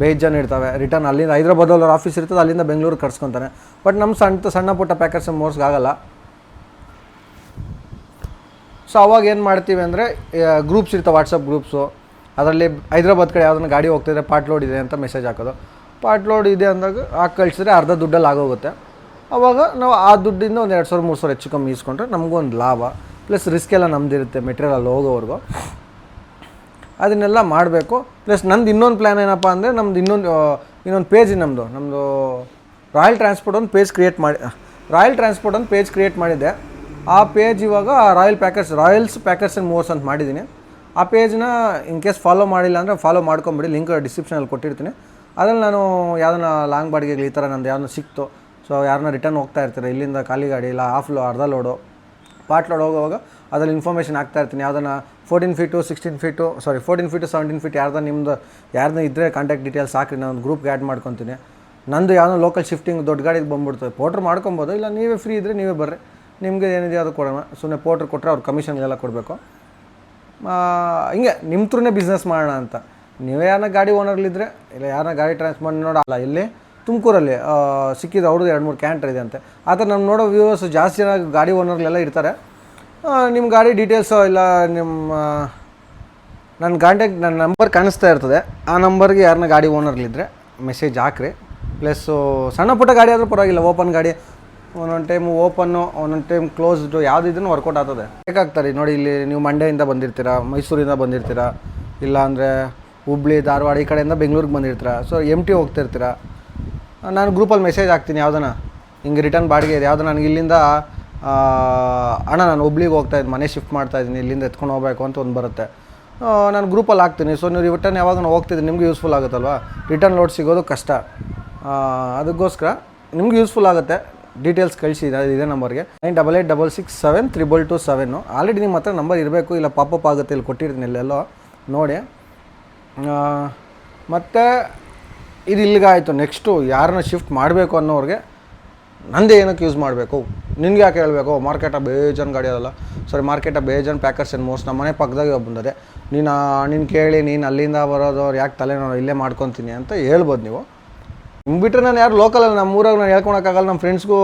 Speaker 1: ಬೇಜಾನು ಇರ್ತವೆ. ರಿಟರ್ನ್ ಅಲ್ಲಿಂದ ಹೈದ್ರಾಬಾದಲ್ಲಿ ಅವ್ರ ಆಫೀಸ್ ಇರ್ತದೆ, ಅಲ್ಲಿಂದ ಬೆಂಗಳೂರು ಕರ್ಸ್ಕೊತಾರೆ. ಬಟ್ ನಮ್ಮ ಸಣ್ಣ ಸಣ್ಣ ಪುಟ್ಟ ಪ್ಯಾಕರ್ಸ್ ಮೋರ್ಸ್ಗೆ ಆಗಲ್ಲ. ಸೊ ಅವಾಗ ಏನು ಮಾಡ್ತೀವಿ ಅಂದರೆ ಗ್ರೂಪ್ಸ್ ಇರ್ತವೆ ವಾಟ್ಸಪ್ ಗ್ರೂಪ್ಸು ಅದರಲ್ಲಿ ಹೈದ್ರಾಬಾದ್ ಕಡೆ ಯಾವ್ದನ್ನ ಗಾಡಿ ಹೋಗ್ತಿದ್ರೆ ಪಾರ್ಟ್ ಲೋಡ್ ಇದೆ ಅಂತ ಮೆಸೇಜ್ ಹಾಕೋದು. ಪಾರ್ಟ್ ಲೋಡ್ ಇದೆ ಅಂದಾಗ ಹಾಕಿ ಕಳಿಸಿದ್ರೆ ಅರ್ಧ ದುಡ್ಡಲ್ಲಿ ಆಗೋಗುತ್ತೆ. ಅವಾಗ ನಾವು ಆ ದುಡ್ಡಿಂದ ಒಂದು ಎರಡು ಸಾವಿರ, ಮೂರು ಸಾವಿರ ಹೆಚ್ಚು ಕಮ್ಮಿ ಇಸ್ಕೊಂಡ್ರೆ ನಮಗೂ ಲಾಭ. ಪ್ಲಸ್ ರಿಸ್ಕ್ ಎಲ್ಲ ನಮ್ದಿರುತ್ತೆ ಮೆಟೀರಿಯಲ್ ಅಲ್ಲಿ ಹೋಗೋವರೆಗೂ. ಅದನ್ನೆಲ್ಲ ಮಾಡಬೇಕು. ಪ್ಲಸ್ ನಂದು ಇನ್ನೊಂದು ಪ್ಲ್ಯಾನ್ ಏನಪ್ಪ ಅಂದರೆ ನಮ್ದು ಇನ್ನೊಂದು ಇನ್ನೊಂದು ಪೇಜ್ ನಮ್ಮದು ನಮ್ಮದು ರಾಯಲ್ ಟ್ರಾನ್ಸ್ಪೋರ್ಟ್ ಒಂದು ಪೇಜ್ ಕ್ರಿಯೇಟ್ ಮಾಡಿ ರಾಯಲ್ ಟ್ರಾನ್ಸ್ಪೋರ್ಟ್ ಒಂದು ಪೇಜ್ ಕ್ರಿಯೇಟ್ ಮಾಡಿದ್ದೆ. ಆ ಪೇಜ್ ಇವಾಗ royal packers royals packers and movers ಅಂತ ಮಾಡಿದ್ದೀನಿ ಆ ಪೇಜ್ನ ಇನ್ ಕೇಸ್ ಫಾಲೋ ಮಾಡಿಲ್ಲ ಅಂದರೆ ಫಾಲೋ ಮಾಡ್ಕೊಂಬಿಡಿ ಲಿಂಕ್ ಡಿಸ್ಕ್ರಿಪ್ಷನಲ್ಲಿ ಕೊಟ್ಟಿರ್ತೀನಿ. ಅದರಲ್ಲಿ ನಾನು ಯಾವ್ದನ್ನ ಲಾಂಗ್ ಬಾಡಿಗೆಗಳು ಈ ಥರ ನಂದು ಯಾವ್ದನ್ನ ಸಿಕ್ತು ಸೊ ಯಾರನ್ನ ರಿಟರ್ನ್ ಹೋಗ್ತಾ ಇರ್ತಾರೆ, ಇಲ್ಲಿಂದ ಖಾಲಿ ಗಾಡಿ ಇಲ್ಲ ಆಫ್ ಲೋ ಅರ್ಧ ಲೋಡು ಪಾರ್ಟ್ ಲೋಡ್ ಹೋಗುವಾಗ ಅದರಲ್ಲಿ ಇನ್ಫಾರ್ಮೇಷನ್ ಆಗ್ತಾ ಇರ್ತೀನಿ. ಯಾವ್ದನ್ನ fourteen feet sixteen feet sorry fourteen feet seventeen feet ಯಾರ್ದ ನಿಮ್ದು ಯಾರನ್ನ ಇದ್ದರೆ ಕಾಂಟ್ಯಾಕ್ಟ್ ಡೀಟೇಲ್ಸ್ ಹಾಕಿ ನಾನು ಗ್ರೂಪ್ಗೆ ಆ್ಯಡ್ ಮಾಡ್ಕೊತೀನಿ. ನಂದು ಯಾವುದೋ ಲೋಕಲ್ ಶಿಫ್ಟಿಂಗ್ ದೊಡ್ಡ ಗಾಡಿಗೆ ಬಂದ್ಬಿಡ್ತದೆ ಪೋಟ್ರ್ ಮಾಡ್ಕೊಬೋದು, ಇಲ್ಲ ನೀವೇ ಫ್ರೀ ಇದ್ದರೆ ನೀವೇ ಬರ್ರಿ. ನಿಮಗೆ ಏನಿದೆ ಅದು ಕೊಡೋಣ. ಸುಮ್ಮನೆ ಪೋಟ್ರ್ ಕೊಟ್ಟರೆ ಅವ್ರು ಕಮಿಷನ್ಗೆಲ್ಲ ಕೊಡಬೇಕು. ಹಿಂಗೆ ನಿಮ್ಮ ಥ್ರೂನೇ ಬಿಸ್ನೆಸ್ ಮಾಡೋಣ ಅಂತ. ನೀವೇ ಯಾರನ್ನ ಗಾಡಿ ಓನರ್ಲಿದ್ರೆ ಇಲ್ಲ ಯಾರನ್ನ ಗಾಡಿ ಟ್ರಾನ್ಸ್ಫರ್ ನೋಡಲ್ಲ ಇಲ್ಲಿ ತುಮಕೂರಲ್ಲಿ ಸಿಕ್ಕಿದ್ದು ಅವ್ರದ್ದು ಎರಡು ಮೂರು ಕ್ಯಾಂಟರ್ ಇದೆ ಅಂತೆ. ಆ ಥರ ನಮ್ಮ ನೋಡೋ ವ್ಯೂವರ್ಸ್ ಜಾಸ್ತಿ ಜನ ಗಾಡಿ ಓನರ್ಗಳೆಲ್ಲ ಇರ್ತಾರೆ. ನಿಮ್ಮ ಗಾಡಿ ಡೀಟೇಲ್ಸು ಇಲ್ಲ ನಿಮ್ಮ ನನ್ನ ಕಾಂಟ್ಯಾಕ್ಟ್ ನನ್ನ ನಂಬರ್ ಕಾಣಿಸ್ತಾ ಇರ್ತದೆ. ಆ ನಂಬರ್ಗೆ ಯಾರನ್ನ ಗಾಡಿ ಓನರ್ಲಿದ್ರೆ ಮೆಸೇಜ್ ಹಾಕ್ರಿ. ಪ್ಲಸ್ಸು ಸಣ್ಣ ಪುಟ್ಟ ಗಾಡಿ ಆದರೂ ಪರವಾಗಿಲ್ಲ ಓಪನ್ ಗಾಡಿ. ಒಂದೊಂದು ಟೈಮ್ ಓಪನ್ನು ಒಂದೊಂದು ಟೈಮ್ ಕ್ಲೋಸ್ಡು ಯಾವುದಿದ್ರು ವರ್ಕೌಟ್ ಆಗ್ತದೆ. ಬೇಕಾಗ್ತಾರೆ ನೋಡಿ ಇಲ್ಲಿ ನೀವು ಮಂಡ್ಯದಿಂದ ಬಂದಿರ್ತೀರಾ, ಮೈಸೂರಿಂದ ಬಂದಿರ್ತೀರಾ, ಇಲ್ಲಾಂದರೆ ಹುಬ್ಳಿ, ಧಾರವಾಡ ಈ ಕಡೆಯಿಂದ ಬೆಂಗಳೂರಿಗೆ ಬಂದಿರ್ತೀರ ಸೊ ಎಂ ಟಿ ಹೋಗ್ತಿರ್ತೀರ. ನಾನು ಗ್ರೂಪಲ್ಲಿ ಮೆಸೇಜ್ ಹಾಕ್ತೀನಿ ಯಾವ್ದನ, ಹಿಂಗೆ ರಿಟರ್ನ್ ಬಾಡಿಗೆ ಇದೆ ಯಾವ್ದು ನನಗೆ ಇಲ್ಲಿಂದ ಅಣ್ಣ ನಾನು ಹುಬ್ಳಿಗೆ ಹೋಗ್ತಾ ಇದ್ದೀನಿ ಮನೆ ಶಿಫ್ಟ್ ಮಾಡ್ತಾ ಇದ್ದೀನಿ, ಇಲ್ಲಿಂದ ಎತ್ಕೊಂಡು ಹೋಗ್ಬೇಕು ಅಂತ ಒಂದು ಬರುತ್ತೆ. ನಾನು ಗ್ರೂಪಲ್ಲಿ ಹಾಕ್ತೀನಿ ಸೊ ನೀವು ರಿಟರ್ನ್ ಯಾವಾಗ ಹೋಗ್ತಿದ್ದೀನಿ ನಿಮಗೂ ಯೂಸ್ಫುಲ್ ಆಗುತ್ತಲ್ವಾ? ರಿಟರ್ನ್ ಲೋಡ್ ಸಿಗೋದು ಕಷ್ಟ. ಅದಕ್ಕೋಸ್ಕರ ನಿಮ್ಗೆ ಯೂಸ್ಫುಲ್ ಆಗುತ್ತೆ. ಡೀಟೇಲ್ಸ್ ಕಳಿಸಿ ಇದೇ ನಂಬರ್ಗೆ. Nine double eight double six seven triple two seven already ನಿಮ್ಮ ಹತ್ರ ನಂಬರ್ ಇರಬೇಕು, ಇಲ್ಲ ಪಾಪಪ್ ಆಗುತ್ತೆ ಇಲ್ಲಿ ಕೊಟ್ಟಿರ್ತೀನಿ ಇಲ್ಲೆಲ್ಲೋ ನೋಡಿ. ಮತ್ತು ಇದು ಇಲ್ಲಿಗಾಯಿತು ನೆಕ್ಸ್ಟು ಯಾರನ್ನ ಶಿಫ್ಟ್ ಮಾಡಬೇಕು ಅನ್ನೋರಿಗೆ ನಂದೇ ಏನಕ್ಕೆ ಯೂಸ್ ಮಾಡಬೇಕು? ನಿನ್ಗೆ ಯಾಕೆ ಹೇಳಬೇಕು? ಮಾರ್ಕೆಟ ಬೇಜನ್ ಗಾಡಿ ಅದಲ್ಲ. ಸಾರಿ ಮಾರ್ಕೆಟ ಬೇಜನ್ ಪ್ಯಾಕರ್ಸ್ ಏನು ಮೋಸ್ಟ್ ನಮ್ಮ ಮನೆ ಪಕ್ಕದಾಗೆ ಬಂದದೆ ನೀನು ನೀನು ಕೇಳಿ, ನೀನು ಅಲ್ಲಿಂದ ಬರೋದು ಯಾಕೆ ತಲೆ ನಾನು ಇಲ್ಲೇ ಮಾಡ್ಕೊತೀನಿ ಅಂತ ಹೇಳ್ಬೋದು ನೀವು. ಹಿಂಗೆ ಬಿಟ್ಟರೆ ನಾನು ಯಾರು ಲೋಕಲಲ್ಲಿ ನಮ್ಮ ಊರಾಗ ನಾನು ಹೇಳ್ಕೊಳಕ್ಕಾಗಲ್ಲ ನಮ್ಮ ಫ್ರೆಂಡ್ಸ್ಗೂ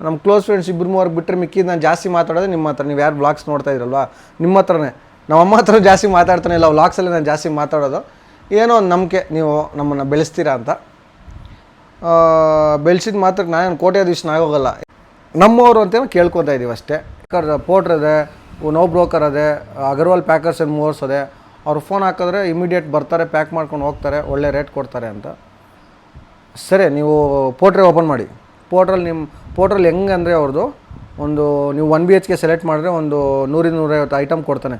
Speaker 1: ನಮ್ಮ ಕ್ಲೋಸ್ ಫ್ರೆಂಡ್ಸ್ ಇಬ್ಬರು ಮೂವರ್ಗೆ ಬಿಟ್ಟರೆ ಮಿಕ್ಕಿದ್ದು ನಾನು ಜಾಸ್ತಿ ಮಾತಾಡೋದು ನಿಮ್ಮ ಹತ್ರ. ನೀವು ಯಾರು ಬ್ಲಾಗ್ಸ್ ನೋಡ್ತಾ ಇದ್ರಲ್ವಾ? ನಿಮ್ಮ ಹತ್ರನೇ. ನಮ್ಮ ಅಮ್ಮ ಹತ್ರ ಜಾಸ್ತಿ ಮಾತಾಡ್ತಾನೆ ಇಲ್ಲ ವ್ಲಾಗ್ಸಲ್ಲಿ ನಾನು ಜಾಸ್ತಿ ಮಾತಾಡೋದು. ಏನೋ ಒಂದು ನಂಬಿಕೆ ನೀವು ನಮ್ಮನ್ನು ಬೆಳೆಸ್ತೀರಾ ಅಂತ. ಬೆಳೆಸಿದ ಮಾತ್ರ ನಾನು ಕೋಟ್ಯಾಧೀಶನ ಆಗೋಗಲ್ಲ. ನಮ್ಮವರು ಅಂತೇನು ಕೇಳ್ಕೊತಾ ಇದ್ದೀವಿ ಅಷ್ಟೇ. ಪೋಟ್ರ್ ಅದೇ ನೋ ಬ್ರೋಕರ್ ಅದೇ ಅಗರ್ವಾಲ್ ಪ್ಯಾಕರ್ಸ್ ಏನು ಮೂವರ್ಸ್ ಅದೇ ಅವ್ರು ಫೋನ್ ಹಾಕಿದ್ರೆ ಇಮಿಡಿಯೇಟ್ ಬರ್ತಾರೆ ಪ್ಯಾಕ್ ಮಾಡ್ಕೊಂಡು ಹೋಗ್ತಾರೆ, ಒಳ್ಳೆ ರೇಟ್ ಕೊಡ್ತಾರೆ ಅಂತ. ಸರಿ, ನೀವು ಪೋರ್ಟ್ರೇ ಓಪನ್ ಮಾಡಿ. ಪೋರ್ಟ್ರಲ್ಲಿ ನಿಮ್ಮ ಪೋರ್ಟ್ರಲ್ಲಿ ಹೆಂಗೆ ಅಂದರೆ ಅವ್ರದ್ದು ಒಂದು ನೀವು one B H K select ಮಾಡಿದ್ರೆ ಒಂದು ನೂರಿಂದ ನೂರೈವತ್ತು ಐಟಮ್ ಕೊಡ್ತಾನೆ.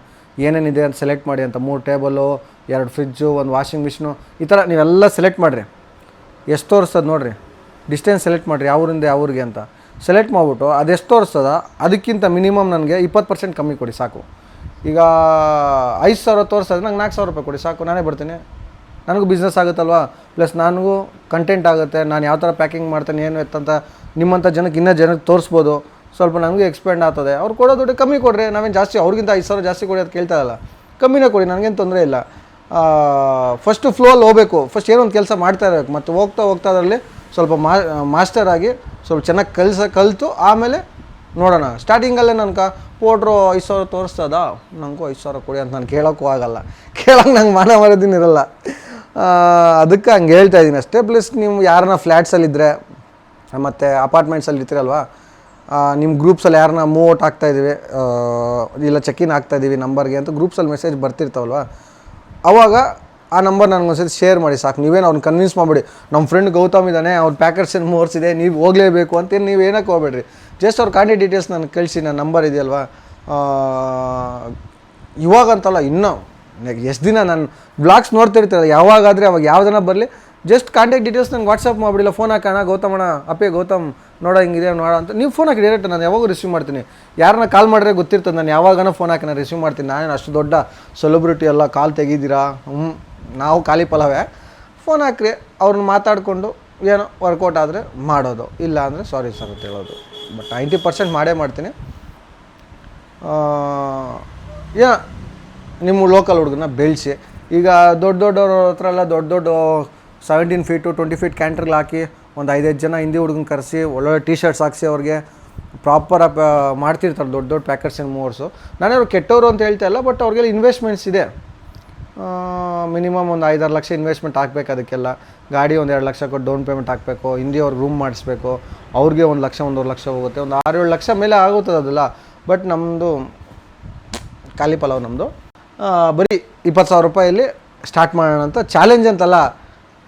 Speaker 1: ಏನೇನಿದೆ ಅಂತ ಸೆಲೆಕ್ಟ್ ಮಾಡಿ ಅಂತ. ಮೂರು ಟೇಬಲು, ಎರಡು ಫ್ರಿಜ್ಜು ಒಂದು ವಾಷಿಂಗ್ ಮಿಷಿನು, ಈ ಥರ ನೀವೆಲ್ಲ ಸೆಲೆಕ್ಟ್ ಮಾಡಿರಿ. ಎಷ್ಟು ತೋರಿಸ್ತದೆ ನೋಡಿರಿ. ಡಿಸ್ಟೆನ್ಸ್ ಸೆಲೆಕ್ಟ್ ಮಾಡಿರಿ, ಯಾವ್ರಿಂದ, ಯಾವ್ರಿಗೆ ಅಂತ. ಸೆಲೆಕ್ಟ್ ಮಾಡಿಬಿಟ್ಟು ಅದೆಷ್ಟು ತೋರಿಸ್ತದ, ಅದಕ್ಕಿಂತ ಮಿನಿಮಮ್ ನನಗೆ ಇಪ್ಪತ್ತು ಪರ್ಸೆಂಟ್ ಕಮ್ಮಿ ಕೊಡಿ, ಸಾಕು. ಈಗ ಐದು ಸಾವಿರ ತೋರಿಸ್ತದೆ ನಂಗೆ ನಾಲ್ಕು ಸಾವಿರ ರೂಪಾಯಿ ಕೊಡಿ, ಸಾಕು. ನಾನೇ ಬರ್ತೀನಿ. ನನಗೂ ಬಿಸ್ನೆಸ್ ಆಗುತ್ತಲ್ವಾ? ಪ್ಲಸ್ ನನಗೂ ಕಂಟೆಂಟ್ ಆಗುತ್ತೆ ನಾನು ಯಾವ ಥರ ಪ್ಯಾಕಿಂಗ್ ಮಾಡ್ತೇನೆ ಏನು ಎತ್ತಂತ ನಿಮ್ಮಂಥ ಜನಕ್ಕೆ ಇನ್ನೂ ಜನಕ್ಕೆ ತೋರಿಸ್ಬೋದು. ಸ್ವಲ್ಪ ನನಗೂ ಎಕ್ಸ್ಪೆಂಡ್ ಆಗ್ತದೆ. ಅವ್ರು ಕೊಡೋ ದುಡ್ಡು ಕಮ್ಮಿ ಕೊಡ್ರಿ ನಾವೇನು ಜಾಸ್ತಿ ಅವ್ರಿಗಿಂತ ಐದು ಸಾವಿರ ಜಾಸ್ತಿ ಕೊಡಿ ಅದು ಕೇಳ್ತಾ ಇಲ್ಲ ಕಮ್ಮಿನೇ ಕೊಡಿ ನನಗೇನು ತೊಂದರೆ ಇಲ್ಲ. ಫಸ್ಟು ಫ್ಲೋಲ್ಲಿ ಹೋಗಬೇಕು. ಫಸ್ಟ್ ಏನೋ ಒಂದು ಕೆಲಸ ಮಾಡ್ತಾ ಇರಬೇಕು. ಮತ್ತು ಹೋಗ್ತಾ ಹೋಗ್ತಾ ಅದರಲ್ಲಿ ಸ್ವಲ್ಪ ಮಾ ಮಾಸ್ಟರ್ ಆಗಿ ಸ್ವಲ್ಪ ಚೆನ್ನಾಗಿ ಕಲಿಸ ಕಲಿತು ಆಮೇಲೆ ನೋಡೋಣ. ಸ್ಟಾರ್ಟಿಂಗಲ್ಲೇ ನನ್ಗೆ ಪೌಡ್ರು ಐದು ಸಾವಿರ ತೋರಿಸ್ತದ? ನನಗೂ ಐದು ಸಾವಿರ ಕೊಡಿ ಅಂತ ನಾನು ಕೇಳೋಕ್ಕೂ ಆಗಲ್ಲ. ಕೇಳೋಕೆ ನಂಗೆ ಮಾನ ಮರದಿನ ಇರಲ್ಲ. ಆ, ಅದಕ್ಕೆ ಹಂಗೆ ಹೇಳ್ತಾ ಇದ್ದೀನಿ ಅಷ್ಟೇ. ಪ್ಲಸ್ ನೀವು ಯಾರನ್ನ ಫ್ಲ್ಯಾಟ್ಸಲ್ಲಿದ್ದರೆ ಮತ್ತು ಅಪಾರ್ಟ್ಮೆಂಟ್ಸಲ್ಲಿ ಇರ್ತೀರಲ್ವಾ ನಿಮ್ಮ ಗ್ರೂಪ್ಸಲ್ಲಿ ಯಾರನ್ನ ಮೂವ್ ಔಟ್ ಆಗ್ತಾ ಇದ್ದೀವಿ ಇಲ್ಲ ಚೆಕ್ ಇನ್ ಆಗ್ತಾ ಇದ್ದೀವಿ ನಂಬರ್ಗೆ ಅಂತ ಗ್ರೂಪ್ಸಲ್ಲಿ ಮೆಸೇಜ್ ಬರ್ತಿರ್ತಾವಲ್ವ, ಅವಾಗ ಆ ನಂಬರ್ ನನಗೊಂದ್ಸತಿ ಶೇರ್ ಮಾಡಿ ಸಾಕು. ನೀವೇನು ಅವ್ನು ಕನ್ವಿನ್ಸ್ ಮಾಡಿಬಿಡಿ. ನಮ್ಮ ಫ್ರೆಂಡ್ ಗೌತಮ್ ಇದ್ದಾನೆ ಅವ್ರ ಪ್ಯಾಕೆಟ್ಸ್ ಏನು ಇದೆ ನೀವು ಹೋಗಲೇಬೇಕು ಅಂತೇನು ನೀವು ಏನಕ್ಕೆ ಹೋಗ್ಬೇಡ್ರಿ. ಜಸ್ಟ್ ಅವ್ರ ಕಾಂಟ್ಯಾಕ್ಟ್ ಡೀಟೇಲ್ಸ್ ನನಗೆ ಕಳಿಸಿ ನನ್ನ ನಂಬರ್ ಇದೆಯಲ್ವಾ ಇವಾಗಂತಲ್ಲ ಇನ್ನೂ ಎಷ್ಟು ದಿನ ನಾನು ಬ್ಲಾಗ್ಸ್ ನೋಡ್ತಿರ್ತೀರ ಯಾವಾಗಾದರೆ ಅವಾಗ ಯಾವ್ದನ ಬರಲಿ ಜಸ್ಟ್ ಕಾಂಟ್ಯಾಕ್ಟ್ ಡೀಟೇಲ್ಸ್ ನಂಗೆ ವಾಟ್ಸಪ್ ಮಾಡಿಬಿಡಿಲ್ಲ ಫೋನ್ ಹಾಕೋಣ, ಗೌತಮಣ್ಣ, ಅಪ್ಪೇ, ಗೌತಮ್, ನೋಡೋ ಹಿಂಗಿದೆ, ನೋಡೋ ಅಂತ. ನೀವು ಫೋನ್ ಹಾಕಿ ಡೈರೆಕ್ಟ್ ನಾನು ಯಾವಾಗ ರಿಸೀವ್ ಮಾಡ್ತೀನಿ. ಯಾರನ್ನ ಕಾಲ್ ಮಾಡಿದ್ರೆ ಗೊತ್ತಿರ್ತದೆ, ನಾನು ಯಾವಾಗನ ಫೋನ್ ಹಾಕಿ ನಾನು ರಿಸೀವ್ ಮಾಡ್ತೀನಿ. ನಾನೇನು ಅಷ್ಟು ದೊಡ್ಡ ಸೆಲೆಬ್ರಿಟಿ ಎಲ್ಲ ಕಾಲ್ ತೆಗಿದ್ದೀರಾ ಹ್ಞೂ ನಾವು ಖಾಲಿ ಪಲವೇ. ಫೋನ್ ಹಾಕ್ರಿ, ಅವ್ರನ್ನ ಮಾತಾಡಿಕೊಂಡು ಏನೋ ವರ್ಕೌಟ್ ಆದರೆ ಮಾಡೋದು. ಇಲ್ಲ ಅಂದರೆ ಸಾರಿ ಸರ್ ಅಂತ ಹೇಳೋದು. ಬಟ್ ನೈಂಟಿ ಪರ್ಸೆಂಟ್ ಮಾಡೇ ಮಾಡ್ತೀನಿ. ಯಾ ನಿಮ್ಮ ಲೋಕಲ್ ಹುಡುಗನ ಬೆಳೆಸಿ. ಈಗ ದೊಡ್ಡ ದೊಡ್ಡವ್ರ ಹತ್ರ ಎಲ್ಲ ದೊಡ್ಡ ದೊಡ್ಡ ಸೆವೆಂಟೀನ್ ಫೀಟು ಟ್ವೆಂಟಿ ಫೀಟ್ ಕ್ಯಾಂಟ್ರಿಗೆ ಹಾಕಿ ಒಂದು ಐದೈದು ಜನ ಹಿಂದಿ ಹುಡುಗನ ಕರೆಸಿ, ಒಳ್ಳೊಳ್ಳೆ ಟೀ ಶರ್ಟ್ಸ್ ಹಾಕಿಸಿ ಅವ್ರಿಗೆ ಪ್ರಾಪರ್ ಮಾಡ್ತಿರ್ತಾರೆ ದೊಡ್ಡ ದೊಡ್ಡ ಪ್ಯಾಕರ್ಸ್ ಆ್ಯಂಡ್ ಮೂವರ್ಸು. ನಾನೇ ಅವ್ರು ಕೆಟ್ಟವರು ಅಂತ ಹೇಳ್ತಾ ಇಲ್ಲ ಬಟ್ ಅವ್ರಿಗೆಲ್ಲ ಇನ್ವೆಸ್ಟ್ಮೆಂಟ್ಸ್ ಇದೆ. ಮಿನಿಮಮ್ ಒಂದು ಐದಾರು ಲಕ್ಷ ಇನ್ವೆಸ್ಟ್ಮೆಂಟ್ ಹಾಕ್ಬೇಕು ಅದಕ್ಕೆಲ್ಲ. ಗಾಡಿ ಒಂದು ಎರಡು ಲಕ್ಷ ಕೊಟ್ಟು ಡೌನ್ ಪೇಮೆಂಟ್ ಹಾಕಬೇಕು, ಹಿಂದಿ ಅವ್ರಿಗೆ ರೂಮ್ ಮಾಡಿಸ್ಬೇಕು. ಅವ್ರಿಗೆ ಒಂದು ಲಕ್ಷ, ಒಂದೂವರೆ ಲಕ್ಷ ಹೋಗುತ್ತೆ, ಒಂದು ಆರು ಏಳು ಲಕ್ಷ ಮೇಲೆ ಆಗುತ್ತದೆ ಅದೆಲ್ಲ ಬಟ್ ನಮ್ಮದು ಖಾಲಿ ಪಲಾವ್ ನಮ್ಮದು ಬರೀ ಇಪ್ಪತ್ತು ಸಾವಿರ ರೂಪಾಯಲ್ಲಿ ಸ್ಟಾರ್ಟ್ ಮಾಡೋಣ ಅಂತ ಚಾಲೆಂಜ್ ಅಂತಲ್ಲ.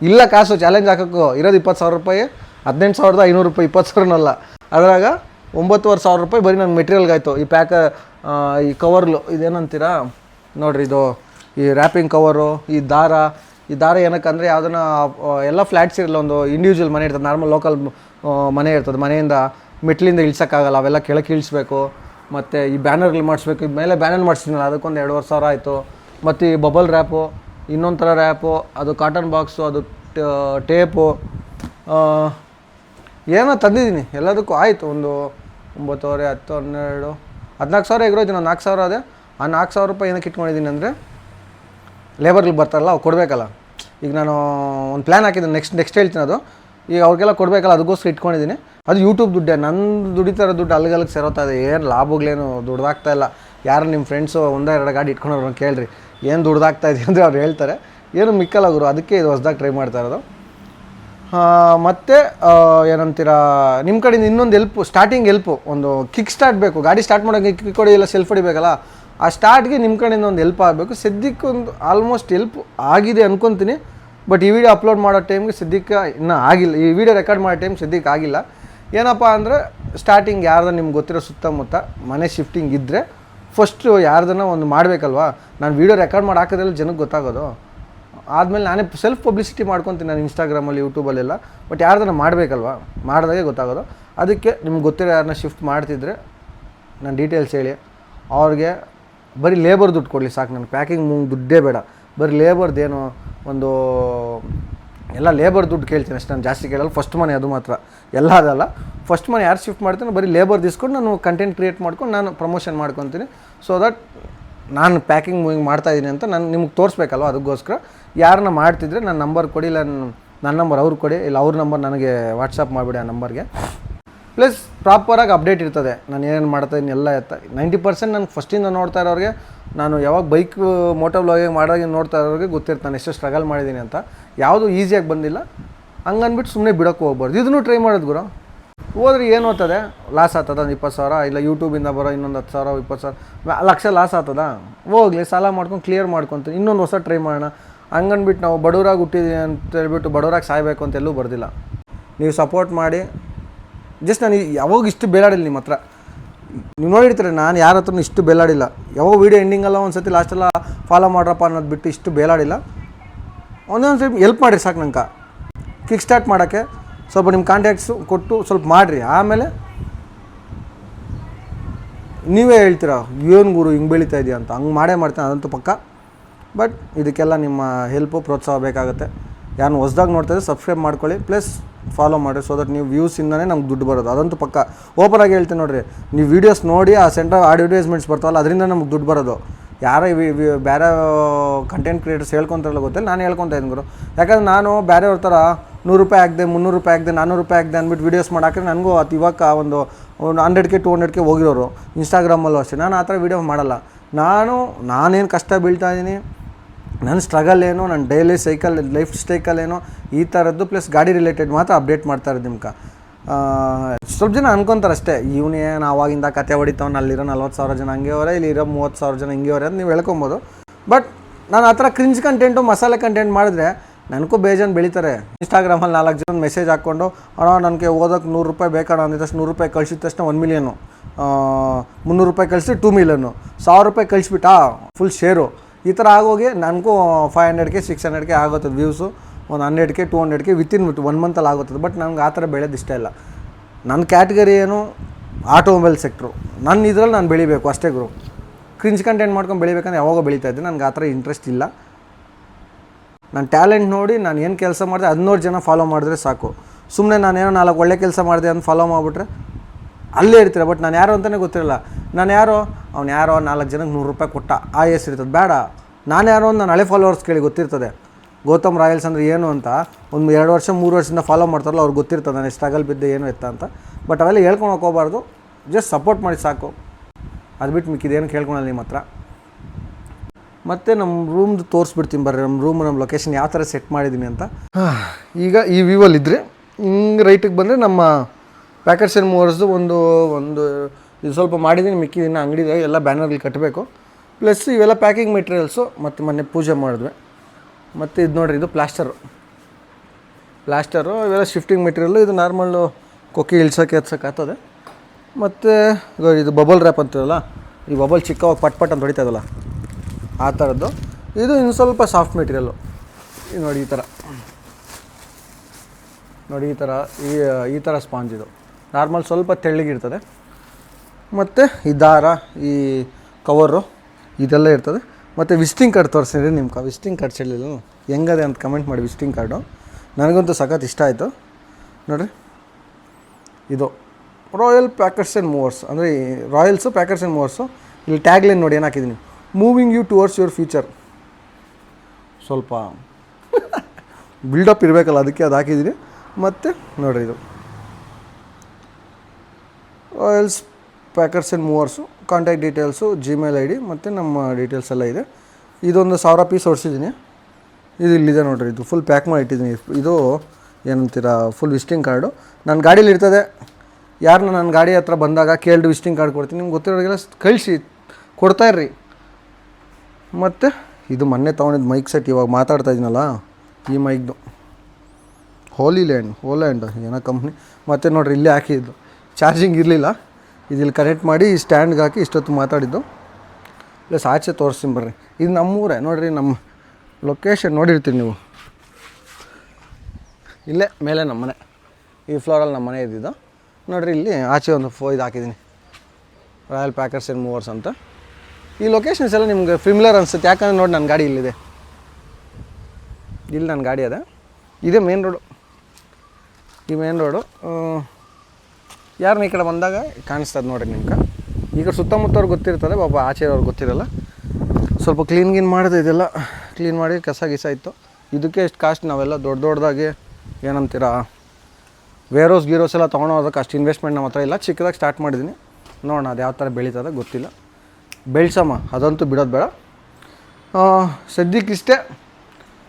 Speaker 1: ಇಲ್ಲ ಕಾಸು ಚಾಲೆಂಜ್ ಹಾಕೋಕ್ಕೂ ಇರೋದು ಇಪ್ಪತ್ತು ಸಾವಿರ ರೂಪಾಯಿ, ಹದಿನೆಂಟು ಸಾವಿರದ ಐನೂರು ರೂಪಾಯಿ, ಇಪ್ಪತ್ತು ಸಾವಿರನಲ್ಲ. ಅದ್ರಾಗ ಒಂಬತ್ತುವರೆ ಸಾವಿರ ರೂಪಾಯಿ ಬರೀ ನನ್ನ ಮೆಟೀರಿಯಲ್ಗಾಯ್ತು ಈ ಪ್ಯಾಕ ಈ ಕವರ್ಲು ಇದೇನಂತೀರಾ? ನೋಡ್ರಿ ಇದು, ಈ ರ್ಯಾಪಿಂಗ್ ಕವರು ಈ ದಾರ ಈ ದಾರ ಏನಕ್ಕೆ ಅಂದರೆ ಯಾವುದನ್ನ ಎಲ್ಲ ಫ್ಲ್ಯಾಟ್ಸ್ ಇರಲ್ಲ, ಒಂದು ಇಂಡಿವಿಜುವಲ್ ಮನೆ ಇರ್ತದೆ. ನಾರ್ಮಲ್ ಲೋಕಲ್ ಮನೆ ಇರ್ತದೆ. ಮನೆಯಿಂದ ಮೆಟ್ಲಿಂದ ಇಳ್ಸೋಕ್ಕಾಗಲ್ಲ, ಅವೆಲ್ಲ ಕೆಳಕ್ಕೆ ಇಳಿಸ್ಬೇಕು. ಮತ್ತು ಈ ಬ್ಯಾನರ್ಗಳು ಮಾಡಿಸ್ಬೇಕು. ಮೇಲೆ ಬ್ಯಾನರ್ ಮಾಡಿಸ್ತೀನಲ್ಲ ಅದಕ್ಕೊಂದು ಎರಡುವರೆ ಸಾವಿರ ಆಯಿತು. ಮತ್ತು ಈ ಬಬಲ್ ರ್ಯಾಪು ಇನ್ನೊಂದು ಥರ ರ್ಯಾಪು ಅದು ಕಾಟನ್ ಬಾಕ್ಸು ಅದು ಟೇಪು ಏನೋ ತಂದಿದ್ದೀನಿ. ಎಲ್ಲದಕ್ಕೂ ಆಯಿತು. ಒಂದು ಒಂಬತ್ತುವರೆ, ಹತ್ತು, ಹನ್ನೆರಡು, ಹದಿನಾಲ್ಕು ಸಾವಿರ ಎಗ್ರೋಯ್ತು ನಾನು ನಾಲ್ಕು ಸಾವಿರ ಅದೇ. ಆ ನಾಲ್ಕು ಸಾವಿರ ರೂಪಾಯಿ ಏನಕ್ಕೆ ಇಟ್ಕೊಂಡಿದ್ದೀನಿ ಅಂದರೆ ಲೇಬರ್ಗಳು ಬರ್ತಾರಲ್ಲ ಅವು ಕೊಡಬೇಕಲ್ಲ. ಈಗ ನಾನು ಒಂದು ಪ್ಲ್ಯಾನ್ ಹಾಕಿದ್ದೀನಿ ನೆಕ್ಸ್ಟ್ ನೆಕ್ಸ್ಟ್ ಹೇಳ್ತೀನಿ ಅದು. ಈಗ ಅವ್ರಿಗೆಲ್ಲ ಕೊಡಬೇಕಲ್ಲ, ಅದಕ್ಕೋಸ್ಕರ ಇಟ್ಕೊಂಡಿದ್ದೀನಿ. ಅದು ಯೂಟ್ಯೂಬ್ ದುಡ್ಡೇ ನನ್ನ ದುಡಿತಾರ ದುಡ್ಡು ಅಲ್ಲಿಗಲ್ಲಿಗೆ ಸೇರೋತಾ ಇದೆ. ಏನು ಲಾಭಗಳೇನು ದುಡ್ದಾಗ್ತಾ ಇಲ್ಲ. ಯಾರು ನಿಮ್ಮ ಫ್ರೆಂಡ್ಸು ಒಂದೇ ಎರಡು ಗಾಡಿ ಇಟ್ಕೊಂಡವ್ರನ್ನ ಕೇಳ್ರಿ. ಏನು ದುಡ್ದಾಗ್ತಾ ಇದೆ ಅಂದರೆ ಅವ್ರು ಹೇಳ್ತಾರೆ. ಏನು ಮಿಕ್ಕಲ್ಲ ಗುರು, ಅದಕ್ಕೆ ಇದು ಹೊಸ್ದಾಗಿ ಟ್ರೈ ಮಾಡ್ತಾ ಇರೋದು. ಮತ್ತು ಏನಂತೀರಾ ನಿಮ್ಮ ಕಡೆಯಿಂದ ಇನ್ನೊಂದು ಎಲ್ಪು ಸ್ಟಾರ್ಟಿಂಗ್ ಎಲ್ಪು ಒಂದು ಕಿಕ್ ಸ್ಟಾರ್ಟ್ ಬೇಕು. ಗಾಡಿ ಸ್ಟಾರ್ಟ್ ಮಾಡೋಕ್ಕೆ ಕಿಕ್ ಕೊಡಿ, ಇಲ್ಲ ಸೆಲ್ಫ್ ಹೊಡಿಬೇಕಲ್ಲ? ಆ ಸ್ಟಾರ್ಟ್ಗೆ ನಿಮ್ಮ ಕಡೆಯಿಂದ ಒಂದು ಹೆಲ್ಪ್ ಆಗಬೇಕು. ಸದ್ಯಕ್ಕೆ ಒಂದು ಆಲ್ಮೋಸ್ಟ್ ಹೆಲ್ಪ್ ಆಗಿದೆ ಅನ್ಕೊತೀನಿ. ಬಟ್ ಈ ವಿಡಿಯೋ ಅಪ್ಲೋಡ್ ಮಾಡೋ ಟೈಮ್ಗೆ ಸದ್ಯಕ್ಕೆ ಇನ್ನೂ ಆಗಿಲ್ಲ. ಈ ವಿಡಿಯೋ ರೆಕಾರ್ಡ್ ಮಾಡೋ ಟೈಮ್ ಸದ್ಯಕ್ಕೆ ಆಗಿಲ್ಲ. ಏನಪ್ಪ ಅಂದರೆ ಸ್ಟಾರ್ಟಿಂಗ್ ಯಾರ್ದು ನಿಮ್ಗೆ ಗೊತ್ತಿರೋ ಸುತ್ತಮುತ್ತ ಮನೆ ಶಿಫ್ಟಿಂಗ್ ಇದ್ದರೆ ಫಸ್ಟು ಯಾರ್ದನ್ನ ಒಂದು ಮಾಡಬೇಕಲ್ವಾ? ನಾನು ವೀಡಿಯೋ ರೆಕಾರ್ಡ್ ಮಾಡಿ ಹಾಕೋದ್ರಲ್ಲಿ ಜನಕ್ಕೆ ಗೊತ್ತಾಗೋದು. ಆದಮೇಲೆ ನಾನೇ ಸೆಲ್ಫ್ ಪಬ್ಲಿಸಿಟಿ ಮಾಡ್ಕೊತೀನಿ ನಾನು ಇನ್ಸ್ಟಾಗ್ರಾಮಲ್ಲಿ ಯೂಟ್ಯೂಬಲ್ಲೆಲ್ಲ ಬಟ್ ಯಾರ್ದನ್ನ ಮಾಡಬೇಕಲ್ವಾ? ಮಾಡಿದಾಗೆ ಗೊತ್ತಾಗೋದು. ಅದಕ್ಕೆ ನಿಮ್ಗೆ ಗೊತ್ತಿರೋ ಯಾರನ್ನ ಶಿಫ್ಟ್ ಮಾಡ್ತಿದ್ರೆ ನಾನು ಡೀಟೇಲ್ಸ್ ಹೇಳಿ. ಅವ್ರಿಗೆ ಬರೀ ಲೇಬರ್ ದುಡ್ಡು ಕೊಡಲಿ ಸಾಕು. ನನ್ನ ಪ್ಯಾಕಿಂಗ್ ಮುಂಗೆ ದುಡ್ಡೇ ಬೇಡ. ಬರೀ ಲೇಬರ್ದೇನು ಒಂದು ಎಲ್ಲ ಲೇಬರ್ ದುಡ್ಡು ಕೇಳ್ತೀನಿ ಅಷ್ಟು, ನಾನು ಜಾಸ್ತಿ ಕೇಳಲ್ಲ ಫಸ್ಟ್ ಮನೆ ಅದು ಮಾತ್ರ. ಎಲ್ಲ ಅದಲ್ಲ ಫಸ್ಟ್ ಮನೆ ಯಾರು ಶಿಫ್ಟ್ ಮಾಡ್ತೀನಿ ಬರೀ ಲೇಬರ್ ದಿಸ್ಕೊಂಡು ನಾನು ಕಂಟೆಂಟ್ ಕ್ರಿಯೇಟ್ ಮಾಡ್ಕೊಂಡು ನಾನು ಪ್ರಮೋಷನ್ ಮಾಡ್ಕೊತೀನಿ. ಸೊ ದಟ್ ನಾನು ಪ್ಯಾಕಿಂಗ್ ಮೂವಿಂಗ್ ಮಾಡ್ತಾಯಿದ್ದೀನಿ ಅಂತ ನಾನು ನಿಮ್ಗೆ ತೋರಿಸ್ಬೇಕಲ್ವ ಅದಕ್ಕೋಸ್ಕರ? ಯಾರನ್ನ ಮಾಡ್ತಿದ್ರೆ ನನ್ನ ನಂಬರ್ ಕೊಡಿ, ಇಲ್ಲ ನನ್ನ ನಂಬರ್ ಅವ್ರು ಕೊಡಿ, ಇಲ್ಲ ಅವ್ರ ನಂಬರ್ ನನಗೆ ವಾಟ್ಸಪ್ ಮಾಡಿಬಿಡಿ ಆ ನಂಬರ್ಗೆ ಪ್ಲಸ್ ಪ್ರಾಪರಾಗಿ ಅಪ್ಡೇಟ್ ಇರ್ತದೆ. ನಾನು ಏನೇನು ಮಾಡ್ತಾ ಇದ್ದೀನಿ ಎಲ್ಲ ಎತ್ತ, ನೈಂಟಿ ಪರ್ಸೆಂಟ್ ನಾನು ಫಸ್ಟಿಂದ ನೋಡ್ತಾ ಇರೋರಿಗೆ, ನಾನು ಯಾವಾಗ ಬೈಕ್ ಮೋಟರ್ ಬ್ಲಾಗಿಂಗ್ ಮಾಡೋಗಿ ನೋಡ್ತಾ ಇರೋರಿಗೆ ಗೊತ್ತಿರ್ತಾನೆ, ಎಷ್ಟು ಸ್ಟ್ರಗಲ್ ಮಾಡಿದ್ದೀನಿ ಅಂತ. ಯಾವುದು ಈಸಿಯಾಗಿ ಬಂದಿಲ್ಲ. ಹಂಗನ್ಬಿಟ್ಟು ಸುಮ್ಮನೆ ಬಿಡೋಕ್ಕೆ ಹೋಗ್ಬಾರ್ದು. ಇದನ್ನು ಟ್ರೈ ಮಾಡೋದು ಗುರು. ಹೋದ್ರೆ ಏನು ಆಗ್ತದೆ ಲಾಸ್ ಆಗ್ತದ? ಒಂದು ಇಪ್ಪತ್ತು ಸಾವಿರ? ಇಲ್ಲ ಯೂಟ್ಯೂಬಿಂದ ಬರೋ ಇನ್ನೊಂದು ಹತ್ತು ಸಾವಿರ, ಇಪ್ಪತ್ತು ಸಾವಿರ? ಲಕ್ಷ ಲಾಸ್ ಆಗ್ತದ? ಹೋಗಲಿ, ಸಾಲ ಮಾಡ್ಕೊಂಡು ಕ್ಲಿಯರ್ ಮಾಡ್ಕೊತೀನಿ. ಇನ್ನೊಂದು ಹೊಸ ಟ್ರೈ ಮಾಡೋಣ. ಹಂಗನ್ಬಿಟ್ಟು ನಾವು ಬಡವರಾಗಿ ಹುಟ್ಟಿದ್ದೀನಿ ಅಂತ ಹೇಳ್ಬಿಟ್ಟು ಬಡವರಾಗಿ ಸಾಯ್ಬೇಕು ಅಂತ ಎಲ್ಲೂ ಬರ್ದಿಲ್ಲ. ನೀವು ಸಪೋರ್ಟ್ ಮಾಡಿ. ಜಸ್ಟ್ ನಾನು ಯಾವಾಗ ಇಷ್ಟು ಬೇಲಾಡಿಲ್ಲ ನಿಮ್ಮ ಹತ್ರ. ನೀವು ನೋಡಿರ್ತೀರ ನಾನು ಯಾರ ಹತ್ರನೂ ಇಷ್ಟು ಬೇಲಾಡಿಲ್ಲ. ಯಾವಾಗ ವೀಡಿಯೋ ಎಂಡಿಂಗಲ್ಲ ಒಂದು ಸತಿ ಲಾಸ್ಟೆಲ್ಲ ಫಾಲೋ ಮಾಡ್ರಪ್ಪ ಅನ್ನೋದು ಬಿಟ್ಟು ಇಷ್ಟು ಬೇಲಾಡಿಲ್ಲ. ಒಂದೊಂದು ಸ್ವಲ್ಪ ಹೆಲ್ಪ್ ಮಾಡಿರಿ ಸಾಕು ನಂಗೆ. ಕಿಕ್ ಸ್ಟಾರ್ಟ್ ಮಾಡೋಕ್ಕೆ ಸ್ವಲ್ಪ ನಿಮ್ಮ ಕಾಂಟ್ಯಾಕ್ಟ್ಸು ಕೊಟ್ಟು ಸ್ವಲ್ಪ ಮಾಡಿರಿ. ಆಮೇಲೆ ನೀವೇ ಹೇಳ್ತೀರಾ, ಏನು ಗುರು, ಹಿಂಗೆ ಬೆಳೀತಾ ಇದೆಯಾ ಅಂತ? ಹಂಗೆ ಮಾಡೇ ಮಾಡ್ತೀನಿ, ಅದಂತೂ ಪಕ್ಕ. ಬಟ್ ಇದಕ್ಕೆಲ್ಲ ನಿಮ್ಮ ಹೆಲ್ಪು ಪ್ರೋತ್ಸಾಹ ಬೇಕಾಗುತ್ತೆ. ಯಾರು ಹೊಸ್ದಾಗಿ ಇದ್ದರೆ ಸಬ್ಸ್ಕ್ರೈಬ್ ಮಾಡ್ಕೊಳ್ಳಿ. ಪ್ಲಸ್ ಫಾಲೋ ಮಾಡಿರಿ ಸೊ ದಟ್ ನೀವು ವ್ಯೂಸಿಂದನೇ ನಮ್ಗೆ ದುಡ್ಡು ಬರೋದು. ಅದಂತೂ ಪಕ್ಕ. ಓಪನ್ ಆಗಿ ಹೇಳ್ತೀನಿ ನೋಡಿರಿ. ನೀವು ವೀಡಿಯೋಸ್ ನೋಡಿ, ಆ ಸೆಂಟರ್ ಅಡ್ವರ್ಟೈಸ್ಮೆಂಟ್ಸ್ ಬರ್ತಾವಲ್ಲ, ಅದರಿಂದ ನಮ್ಗೆ ದುಡ್ಡು ಬರೋದು. ಯಾರೇ ಬೇರೆ ಕಂಟೆಂಟ್ ಕ್ರಿಯೇಟರ್ಸ್ ಹೇಳ್ಕೊಂತಾರಲ್ಲ ಗೊತ್ತಿಲ್ಲ ನಾನು ಹೇಳ್ಕೊತಾ ಇದ್ದೀನಿ ಗುರು. ಯಾಕಂದ್ರೆ ನಾನು ಬೇರೆಯವ್ರ ಥರ ನೂರು ರೂಪಾಯಿ ಹಾಕಿದೆ ಮುನ್ನೂರು ರೂಪಾಯಿ ಹಾಕಿದೆ ನಾನ್ನೂರು ರೂಪಾಯಿ ಹಾಕಿದೆ ಅಂದ್ಬಿಟ್ಟು ವೀಡಿಯೋಸ್ ಮಾಡಾಕ್ರೆ ನನಗೂ ಅದು ಇವಾಗ ಒಂದು ಒಂದು hundred K two hundred K ಹೋಗಿರೋರು. ಇನ್ಸ್ಟಾಗ್ರಾಮಲ್ಲೂ ಅಷ್ಟೇ. ನಾನು ಆ ಥರ ವೀಡಿಯೋ ಮಾಡಲ್ಲ. ನಾನು, ನಾನೇನು ಕಷ್ಟ ಬೀಳ್ತಾ ಇದ್ದೀನಿ ನನ್ನ ಸ್ಟ್ರಗಲ್ ಏನು, ನನ್ನ ಡೈಲಿ ಸೈಕಲ್ ಲೈಫ್ ಸ್ಟೈಕಲ್ ಏನು, ಈ ಥರದ್ದು ಪ್ಲಸ್ ಗಾಡಿ ರಿಲೇಟೆಡ್ ಮಾತ್ರ ಅಪ್ಡೇಟ್ ಮಾಡ್ತಾರೆ ನಿಮ್ಗೆ. ಸ್ವಲ್ಪ ಜನ ಅನ್ಕೊಂತಾರೆ ಅಷ್ಟೇ ಇವನೇನು ಆವಾಗಿಂದ ಕತೆ ಹೊಡಿತಾವನು, ಅಲ್ಲಿರೋ ನಲ್ವತ್ತು ಸಾವಿರ ಜನ ಹಂಗೆ ಅವರೇ ಇಲ್ಲಿ ಇರೋ ಮೂವತ್ತು ಸಾವಿರ ಜನ ಹಿಂಗೆ ಅವರೇ ಅಂತ ನೀವು ಹೇಳ್ಕೊಬೋದು. ಬಟ್ ನಾನು ಆ ಥರ ಕ್ರಿಂಜ್ ಕಂಟೆಂಟು ಮಸಾಲೆ ಕಂಟೆಂಟ್ ಮಾಡಿದ್ರೆ ನನಗೂ ಬೇಜಾನ್ ಬೆಳೀತಾರೆ. ಇನ್ಸ್ಟಾಗ್ರಾಮಲ್ಲಿ ನಾಲ್ಕು ಜನ ಮೆಸೇಜ್ ಹಾಕ್ಕೊಂಡು, ಅಣ್ಣ, ನನಗೆ ಓದೋಕ್ಕೆ ನೂರು ರೂಪಾಯಿ ಬೇಕಣ್ಣ ಅಂದಿದ ತಕ್ಷಣ ನೂರು ರೂಪಾಯಿ ಕಳಿಸಿದ ತಕ್ಷಣ ಒನ್ ಮಿಲಿಯನು ಮುನ್ನೂರು ರೂಪಾಯಿ ಕಳಿಸಿ ಟೂ ಮಿಲಿಯನು ಸಾವಿರ ರೂಪಾಯಿ ಕಳಿಸ್ಬಿಟ್ಟಾ ಫುಲ್ ಶೇರು ಈ ಥರ ಆಗೋಗಿ ನನಗೂ ಫೈವ್ ಹಂಡ್ರೆಡ್ಗೆ ಸಿಕ್ಸ್ ಹಂಡ್ರೆಡ್ಗೆ ಆಗುತ್ತದೆ ವ್ಯೂಸು ಒಂದು ಹಂಡ್ರೆಡ್ ಕೆ ಟೂ ಹಂಡ್ರೆಡ್ಗೆ ವಿತಿನ್ ಬಿಟ್ಟು ಒನ್ ಮಂತಲ್ಲಿ ಆಗುತ್ತದೆ. ಬಟ್ ನನಗೆ ಆ ಥರ ಬೆಳೆಯೋದು ಇಷ್ಟ ಇಲ್ಲ. ನನ್ನ ಕ್ಯಾಟಗರಿ ಏನು ಆಟೋಮೊಬೈಲ್ ಸೆಕ್ಟ್ರು ನನ್ನ ಇದರಲ್ಲಿ ನಾನು ಬೆಳಿಬೇಕು ಅಷ್ಟೇ ಗುರು. ಕ್ರಿಂಜ್ ಕಂಟೆಂಟ್ ಮಾಡ್ಕೊಂಡು ಬೆಳಿಬೇಕಂದ್ರೆ ಯಾವಾಗ ಬೆಳೀತಾ ಇದ್ದೆ. ನನಗೆ ಆ ಥರ ಇಂಟ್ರೆಸ್ಟ್ ಇಲ್ಲ. ನನ್ನ ಟ್ಯಾಲೆಂಟ್ ನೋಡಿ ನಾನು ಏನು ಕೆಲಸ ಮಾಡಿದೆ, ಹದಿನೂರು ಜನ ಫಾಲೋ ಮಾಡಿದ್ರೆ ಸಾಕು. ಸುಮ್ಮನೆ ನಾನೇನೋ ನಾಲ್ಕು ಒಳ್ಳೆ ಕೆಲಸ ಮಾಡಿದೆ ಅಂತ ಫಾಲೋ ಮಾಡಿಬಿಟ್ರೆ ಅಲ್ಲೇ ಇರ್ತೀರ ಬಟ್ ನಾನು ಯಾರು ಅಂತಲೇ ಗೊತ್ತಿರಲ್ಲ. ನಾನು ಯಾರೋ? ಅವ್ನು ಯಾರೋ? ನಾಲ್ಕು ಜನಕ್ಕೆ ನೂರು ರೂಪಾಯಿ ಕೊಟ್ಟ. ಆ ಎಸ್ ಇರ್ತದೆ. ಬೇಡ. ನಾನು ಯಾರೋ ಅಂತ ನಾನು ಹಳೆ ಫಾಲೋವರ್ಸ್ ಕೇಳಿ ಗೊತ್ತಿರ್ತದೆ. ಗೌತಮ್ ರಾಯಲ್ಸ್ ಅಂದರೆ ಏನು ಅಂತ ಒಂದು ಎರಡು ವರ್ಷ, ಮೂರು ವರ್ಷದಿಂದ ಫಾಲೋ ಮಾಡ್ತಾರಲ್ಲ, ಅವ್ರಿಗೆ ಗೊತ್ತಿರ್ತದೆ ನಾನು ಸ್ಟ್ರಗಲ್ ಬಿದ್ದೆ, ಏನು ಎತ್ತ ಅಂತ. ಬಟ್ ಅವೆಲ್ಲ ಹೇಳ್ಕೊಂಡು ಹೋಗ್ಬಾರ್ದು. ಜಸ್ಟ್ ಸಪೋರ್ಟ್ ಮಾಡಿ ಸಾಕು. ಅದು ಬಿಟ್ಟು ಮಿಕ್ಕಿದೇನು ಕೇಳ್ಕೊಳಲ್ಲ ನಿಮ್ಮ ಹತ್ರ. ಮತ್ತು ನಮ್ಮ ರೂಮ್ದು ತೋರಿಸ್ಬಿಡ್ತೀನಿ ಬರ್ರಿ. ನಮ್ಮ ರೂಮ್ ನಮ್ಮ ಲೊಕೇಶನ್ ಯಾವ ಥರ ಸೆಟ್ ಮಾಡಿದ್ದೀನಿ ಅಂತ. ಈಗ ಈ ವ್ಯೂವಲ್ಲಿ ಇದ್ದರೆ ಹಿಂಗೆ ರೈಟಿಗೆ ಬಂದರೆ ನಮ್ಮ ಪ್ಯಾಕೆಟ್ಸ್ ಏನು ಮೂವರ್ಸ್ದು ಒಂದು ಒಂದು, ಇದು ಸ್ವಲ್ಪ ಮಾಡಿದ್ದೀನಿ ಮಿಕ್ಕಿದಿನ ಅಂಗಡಿದಾಗ ಎಲ್ಲ ಬ್ಯಾನರ್ಗಳು ಕಟ್ಟಬೇಕು ಪ್ಲಸ್ ಇವೆಲ್ಲ ಪ್ಯಾಕಿಂಗ್ ಮೆಟೀರಿಯಲ್ಸು ಮತ್ತು ಮೊನ್ನೆ ಪೂಜೆ ಮಾಡಿದ್ವಿ. ಮತ್ತು ಇದು ನೋಡಿರಿ, ಇದು ಪ್ಲಾಸ್ಟರು ಪ್ಲಾಸ್ಟರು ಇವೆಲ್ಲ ಶಿಫ್ಟಿಂಗ್ ಮೆಟೀರಿಯಲ್ಲು ಇದು ನಾರ್ಮಲ್ಲು ಕೊಕ್ಕಿ ಇಳ್ಸೋಕೆ, ಎತ್ಸೋಕೆ ಆಗ್ತದೆ. ಮತ್ತು ಇದು ಬಬಲ್ ರ್ಯಾಪ್ ಅಂತೀರಲ್ಲ, ಈ ಬಬಲ್ ಚಿಕ್ಕವಾಗ ಪಟ್ ಪಟ್ ಅಂತ ಹೊಡಿತದಲ್ಲ ಆ ಥರದ್ದು ಇದು ಇನ್ನು ಸ್ವಲ್ಪ ಸಾಫ್ಟ್ ಮೆಟೀರಿಯಲ್ಲು ನೋಡಿ ಈ ಥರ ನೋಡಿ ಈ ಥರ ಈ ಈ ಥರ ಸ್ಪಾಂಜ್ ಇದು. ನಾರ್ಮಲ್ ಸ್ವಲ್ಪ ತೆಳ್ಳಗಿರ್ತದೆ. ಮತ್ತು ಈ ದಾರ, ಈ ಕವರು ಇದೆಲ್ಲ ಇರ್ತದೆ. ಮತ್ತು ವಿಸಿಟಿಂಗ್ ಕಾರ್ಡ್ ತೋರ್ಸಿರಿ ನಿಮ್ಮ ಕ ವಿಸಿಟಿಂಗ್ ಕಾರ್ಡ್ ಚೆಲ್ಲಿಲ್ಲ ಹೆಂಗದೆ ಅಂತ ಕಮೆಂಟ್ ಮಾಡಿ ವಿಸಿಟಿಂಗ್ ಕಾರ್ಡು. ನನಗಂತೂ ಸಖತ್ ಇಷ್ಟ ಆಯಿತು. ನೋಡಿರಿ. ಇದು ರಾಯಲ್ ಪ್ಯಾಕರ್ಸ್ ಆ್ಯಂಡ್ ಮೂವರ್ಸ್ ಅಂದರೆ ರಾಯಲ್ಸು ಪ್ಯಾಕರ್ಸ್ ಆ್ಯಂಡ್ ಮೂವರ್ಸು ಇಲ್ಲಿ ಟ್ಯಾಗ್ ಲೈನ್ ನೋಡಿ ಏನು moving you towards your future ಸ್ವಲ್ಪ ಬಿಲ್ಡಪ್ ಇರಬೇಕಲ್ಲ, ಅದಕ್ಕೆ ಅದು ಹಾಕಿದ್ದೀನಿ ಮತ್ತು ನೋಡಿರಿ ಇದು. Royals packers and movers contact details Gmail I D ಮತ್ತು ನಮ್ಮ ಡೀಟೇಲ್ಸ್ ಎಲ್ಲ ಇದೆ. ಇದೊಂದು ಸಾವಿರ ಪೀಸ್ ಹೊಡ್ಸಿದ್ದೀನಿ. ಇದು ಇಲ್ಲಿದೆ ನೋಡಿರಿ, ಇದು ಫುಲ್ ಪ್ಯಾಕ್ ಮಾಡಿ ಇಟ್ಟಿದ್ದೀನಿ. ಇದು ಏನಂತೀರಾ ಫುಲ್ ವಿಸಿಟಿಂಗ್ ಕಾರ್ಡು ನನ್ನ ಗಾಡೀಲಿ ಇರ್ತದೆ. ಯಾರನ್ನ ನನ್ನ ಗಾಡಿ ಹತ್ರ ಬಂದಾಗ ಕೇಳಿ ವಿಸಿಟಿಂಗ್ ಕಾರ್ಡ್ ಕೊಡ್ತೀನಿ. ನಿಮ್ಗೆ ಗೊತ್ತಿರೋರಿಗೆಲ್ಲ ಕಳಿಸಿ ಕೊಡ್ತಾಯಿರ್ರಿ ಮತ್ತು, ಇದು ಮೊನ್ನೆ ತೊಗೊಂಡಿದ್ದು ಮೈಕ್ ಸೆಟ್ ಇವಾಗ ಮಾತಾಡ್ತಾ ಇದ್ದೀನಲ್ಲ, ಈ ಮೈಕ್ದು ಹೋಲಿ ಲ್ಯಾಂಡ್ ಹೋಲ್ಯಾಂಡ್ ಏನೋ ಕಂಪ್ನಿ ಮತ್ತು ನೋಡಿರಿ, ಇಲ್ಲೇ ಹಾಕಿದ್ದು. ಚಾರ್ಜಿಂಗ್ ಇರಲಿಲ್ಲ. ಇದಿಲ್ಲಿ ಕನೆಕ್ಟ್ ಮಾಡಿ ಸ್ಟ್ಯಾಂಡ್ಗೆ ಹಾಕಿ ಇಷ್ಟೊತ್ತು ಮಾತಾಡಿದ್ದು. ಪ್ಲಸ್ ಆಚೆ ತೋರಿಸ್ತೀನಿ ಬರ್ರಿ. ಇದು ನಮ್ಮೂರೇ, ನೋಡಿರಿ ನಮ್ಮ ಲೊಕೇಶನ್ ನೋಡಿರ್ತೀನಿ ನೀವು. ಇಲ್ಲೇ ಮೇಲೆ ನಮ್ಮ ಮನೆ ಈ ಫ್ಲೋರಲ್ಲಿ ನಮ್ಮ ಮನೆ ಇದ್ದಿದ್ದು. ನೋಡಿರಿ ಇಲ್ಲಿ ಆಚೆ ಒಂದು ಫೋ ಇದು ಹಾಕಿದ್ದೀನಿ. ರಾಯಲ್ ಪ್ಯಾಕರ್ಸ್ ಆ್ಯಂಡ್ ಮೂವರ್ಸ್ ಅಂತ. ಈ ಲೊಕೇಶನ್ಸ್ ಎಲ್ಲ ನಿಮ್ಗೆ ಫಿಮ್ಲರ್ ಅನ್ಸುತ್ತೆ. ಯಾಕಂದ್ರೆ ನೋಡಿ ನನ್ನ ಗಾಡಿ ಇಲ್ಲಿದೆ. ಇಲ್ಲಿ ನನ್ನ ಗಾಡಿ ಅದ. ಇದೇ ಮೇನ್ ರೋಡು ಈ ಮೇನ್ ರೋಡು ಯಾರನ್ನ ಈ ಕಡೆ ಬಂದಾಗ? ಕಾಣಿಸ್ತದೆ ನೋಡಿ ನಿಮ್ಗೆ ಈಗ ಸುತ್ತಮುತ್ತವ್ರು ಗೊತ್ತಿರ್ತದೆ ಒಬ್ಬ ಆಚೆ ಗೊತ್ತಿರಲ್ಲ. ಸ್ವಲ್ಪ ಕ್ಲೀನ್ ಗೀನ್ ಮಾಡಿದೆ ಇದೆಲ್ಲ. ಕ್ಲೀನ್ ಮಾಡಿ ಕಸ ಗಿಸ ಇತ್ತು. ಇದಕ್ಕೆ ಎಷ್ಟು ಕಾಸ್ಟ್ ನಾವೆಲ್ಲ ದೊಡ್ಡ ದೊಡ್ಡದಾಗಿ ಏನಂತೀರ? ವೇರೋಸ್ ಗೀರೋಸ್ ಎಲ್ಲ ತೊಗೊಳೋದಕ್ಕೆ ಅಷ್ಟು ಇನ್ವೆಸ್ಟ್ಮೆಂಟ್ ನಮ್ಮ ಹತ್ರ ಇಲ್ಲ. ಚಿಕ್ಕದಾಗಿ ಸ್ಟಾರ್ಟ್ ಮಾಡಿದ್ದೀನಿ ನೋಡೋಣ ಅದು ಯಾವ ಥರ ಬೆಳೀತದೆ ಗೊತ್ತಿಲ್ಲ. ಬೆಳ್ಸಮ್ಮ, ಅದಂತೂ ಬಿಡೋದು ಬೇಡ. ಸದ್ಯಕ್ಕಿಷ್ಟೇ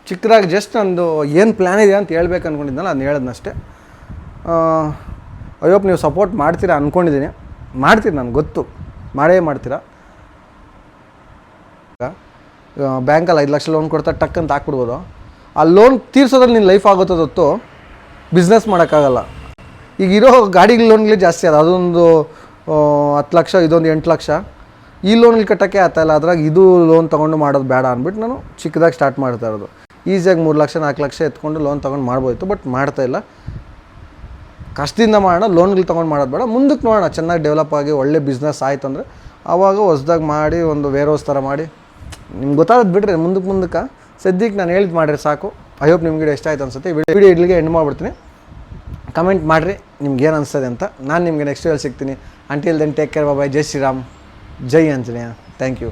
Speaker 1: ಚಿಕ್ಕದಾಗಿ ಜಸ್ಟ್ ನಂದು ಏನು ಪ್ಲ್ಯಾನ್ ಇದೆ ಅಂತ ಹೇಳ್ಬೇಕು ಅಂದ್ಕೊಂಡಿದ್ದಲ್ಲ ಅದನ್ನ ಹೇಳದ್ನಷ್ಟೇ ಅಯ್ಯೋಪ್, ನೀವು ಸಪೋರ್ಟ್ ಮಾಡ್ತೀರಾ ಅಂದ್ಕೊಂಡಿದ್ದೀನಿ ಮಾಡ್ತೀರಿ ನನಗೆ ಗೊತ್ತು. ಮಾಡೇ ಮಾಡ್ತೀರಾ? ಬ್ಯಾಂಕಲ್ಲಿ ಐದು ಲಕ್ಷ ಲೋನ್ ಕೊಡ್ತಾ ಟಕ್ ಅಂತ ಹಾಕ್ಬಿಡ್ಬೋದು. ಆ ಲೋನ್ ತೀರ್ಸೋದ್ರಲ್ಲಿ ನಿನ್ನ ಲೈಫ್ ಆಗುತ್ತೋ ಹೊತ್ತು ಬಿಸ್ನೆಸ್ ಮಾಡೋಕ್ಕಾಗಲ್ಲ. ಈಗ ಇರೋ ಗಾಡಿ ಲೋನ್ಗಳೇ ಜಾಸ್ತಿ ಅದ ಅದೊಂದು ಹತ್ತು ಲಕ್ಷ, ಇದೊಂದು ಎಂಟು ಲಕ್ಷ. ಈ ಲೋನ್ಗಳು ಕಟ್ಟೋಕ್ಕೆ ಆಗ್ತಾಯಿಲ್ಲ ಅದ್ರಾಗ ಇದು ಲೋನ್ ತೊಗೊಂಡು ಮಾಡೋದು ಬೇಡ ಅಂದ್ಬಿಟ್ಟು ನಾನು ಚಿಕ್ಕದಾಗಿ ಸ್ಟಾರ್ಟ್ ಮಾಡ್ತಾ ಇರೋದು. ಈಸಿಯಾಗಿ ಮೂರು ಲಕ್ಷ, ನಾಲ್ಕು ಲಕ್ಷ ಎತ್ಕೊಂಡು ಲೋನ್ ತೊಗೊಂಡು ಮಾಡ್ಬೋದಿತ್ತು ಬಟ್ ಮಾಡ್ತಾಯಿಲ್ಲ ಕಷ್ಟದಿಂದ ಮಾಡೋಣ ಲೋನ್ಗಳು ತೊಗೊಂಡು ಮಾಡೋದು ಬೇಡ. ಮುಂದಕ್ಕೆ ನೋಡೋಣ, ಚೆನ್ನಾಗಿ ಡೆವಲಪ್ ಆಗಿ ಒಳ್ಳೆ ಬಿಸ್ನೆಸ್ ಆಯ್ತು ಅಂದರೆ. ಆವಾಗ ಹೊಸ್ದಾಗಿ ಮಾಡಿ, ಒಂದು ವೇರ್ ಹೌಸ್ ಥರ ಮಾಡಿ. ನಿಮ್ಗೆ ಗೊತ್ತಾಗೋದು ಬಿಡ್ರಿ ಮುಂದಕ್ಕೆ ಮುಂದಕ್ಕೆ. ಸದ್ಯಕ್ಕೆ ನಾನು ಹೇಳಿದ್ ಮಾಡಿರಿ ಸಾಕು. ಐ ಹೋಪ್ ನಿಮ್ಗೆ ಇಷ್ಟ ಆಯ್ತು ಅನ್ಸುತ್ತೆ. ವಿಡಿಯೋ ಇಡ್ಲಿಗೆ ಎಂಡ್ ಮಾಡಿಬಿಡ್ತೀನಿ. ಕಮೆಂಟ್ ಮಾಡಿರಿ, ನಿಮ್ಗೆ ಏನು ಅನಿಸ್ತದೆ ಅಂತ. ನಾನು ನಿಮಗೆ ನೆಕ್ಸ್ಟ್ ವಿಡಿಯೋ ಸಿಗ್ತೀನಿ. Until then take care bye ಜೈ ಶ್ರೀರಾಮ್. ಜೈ ಅಂಜನೇಯ ಥ್ಯಾಂಕ್ ಯು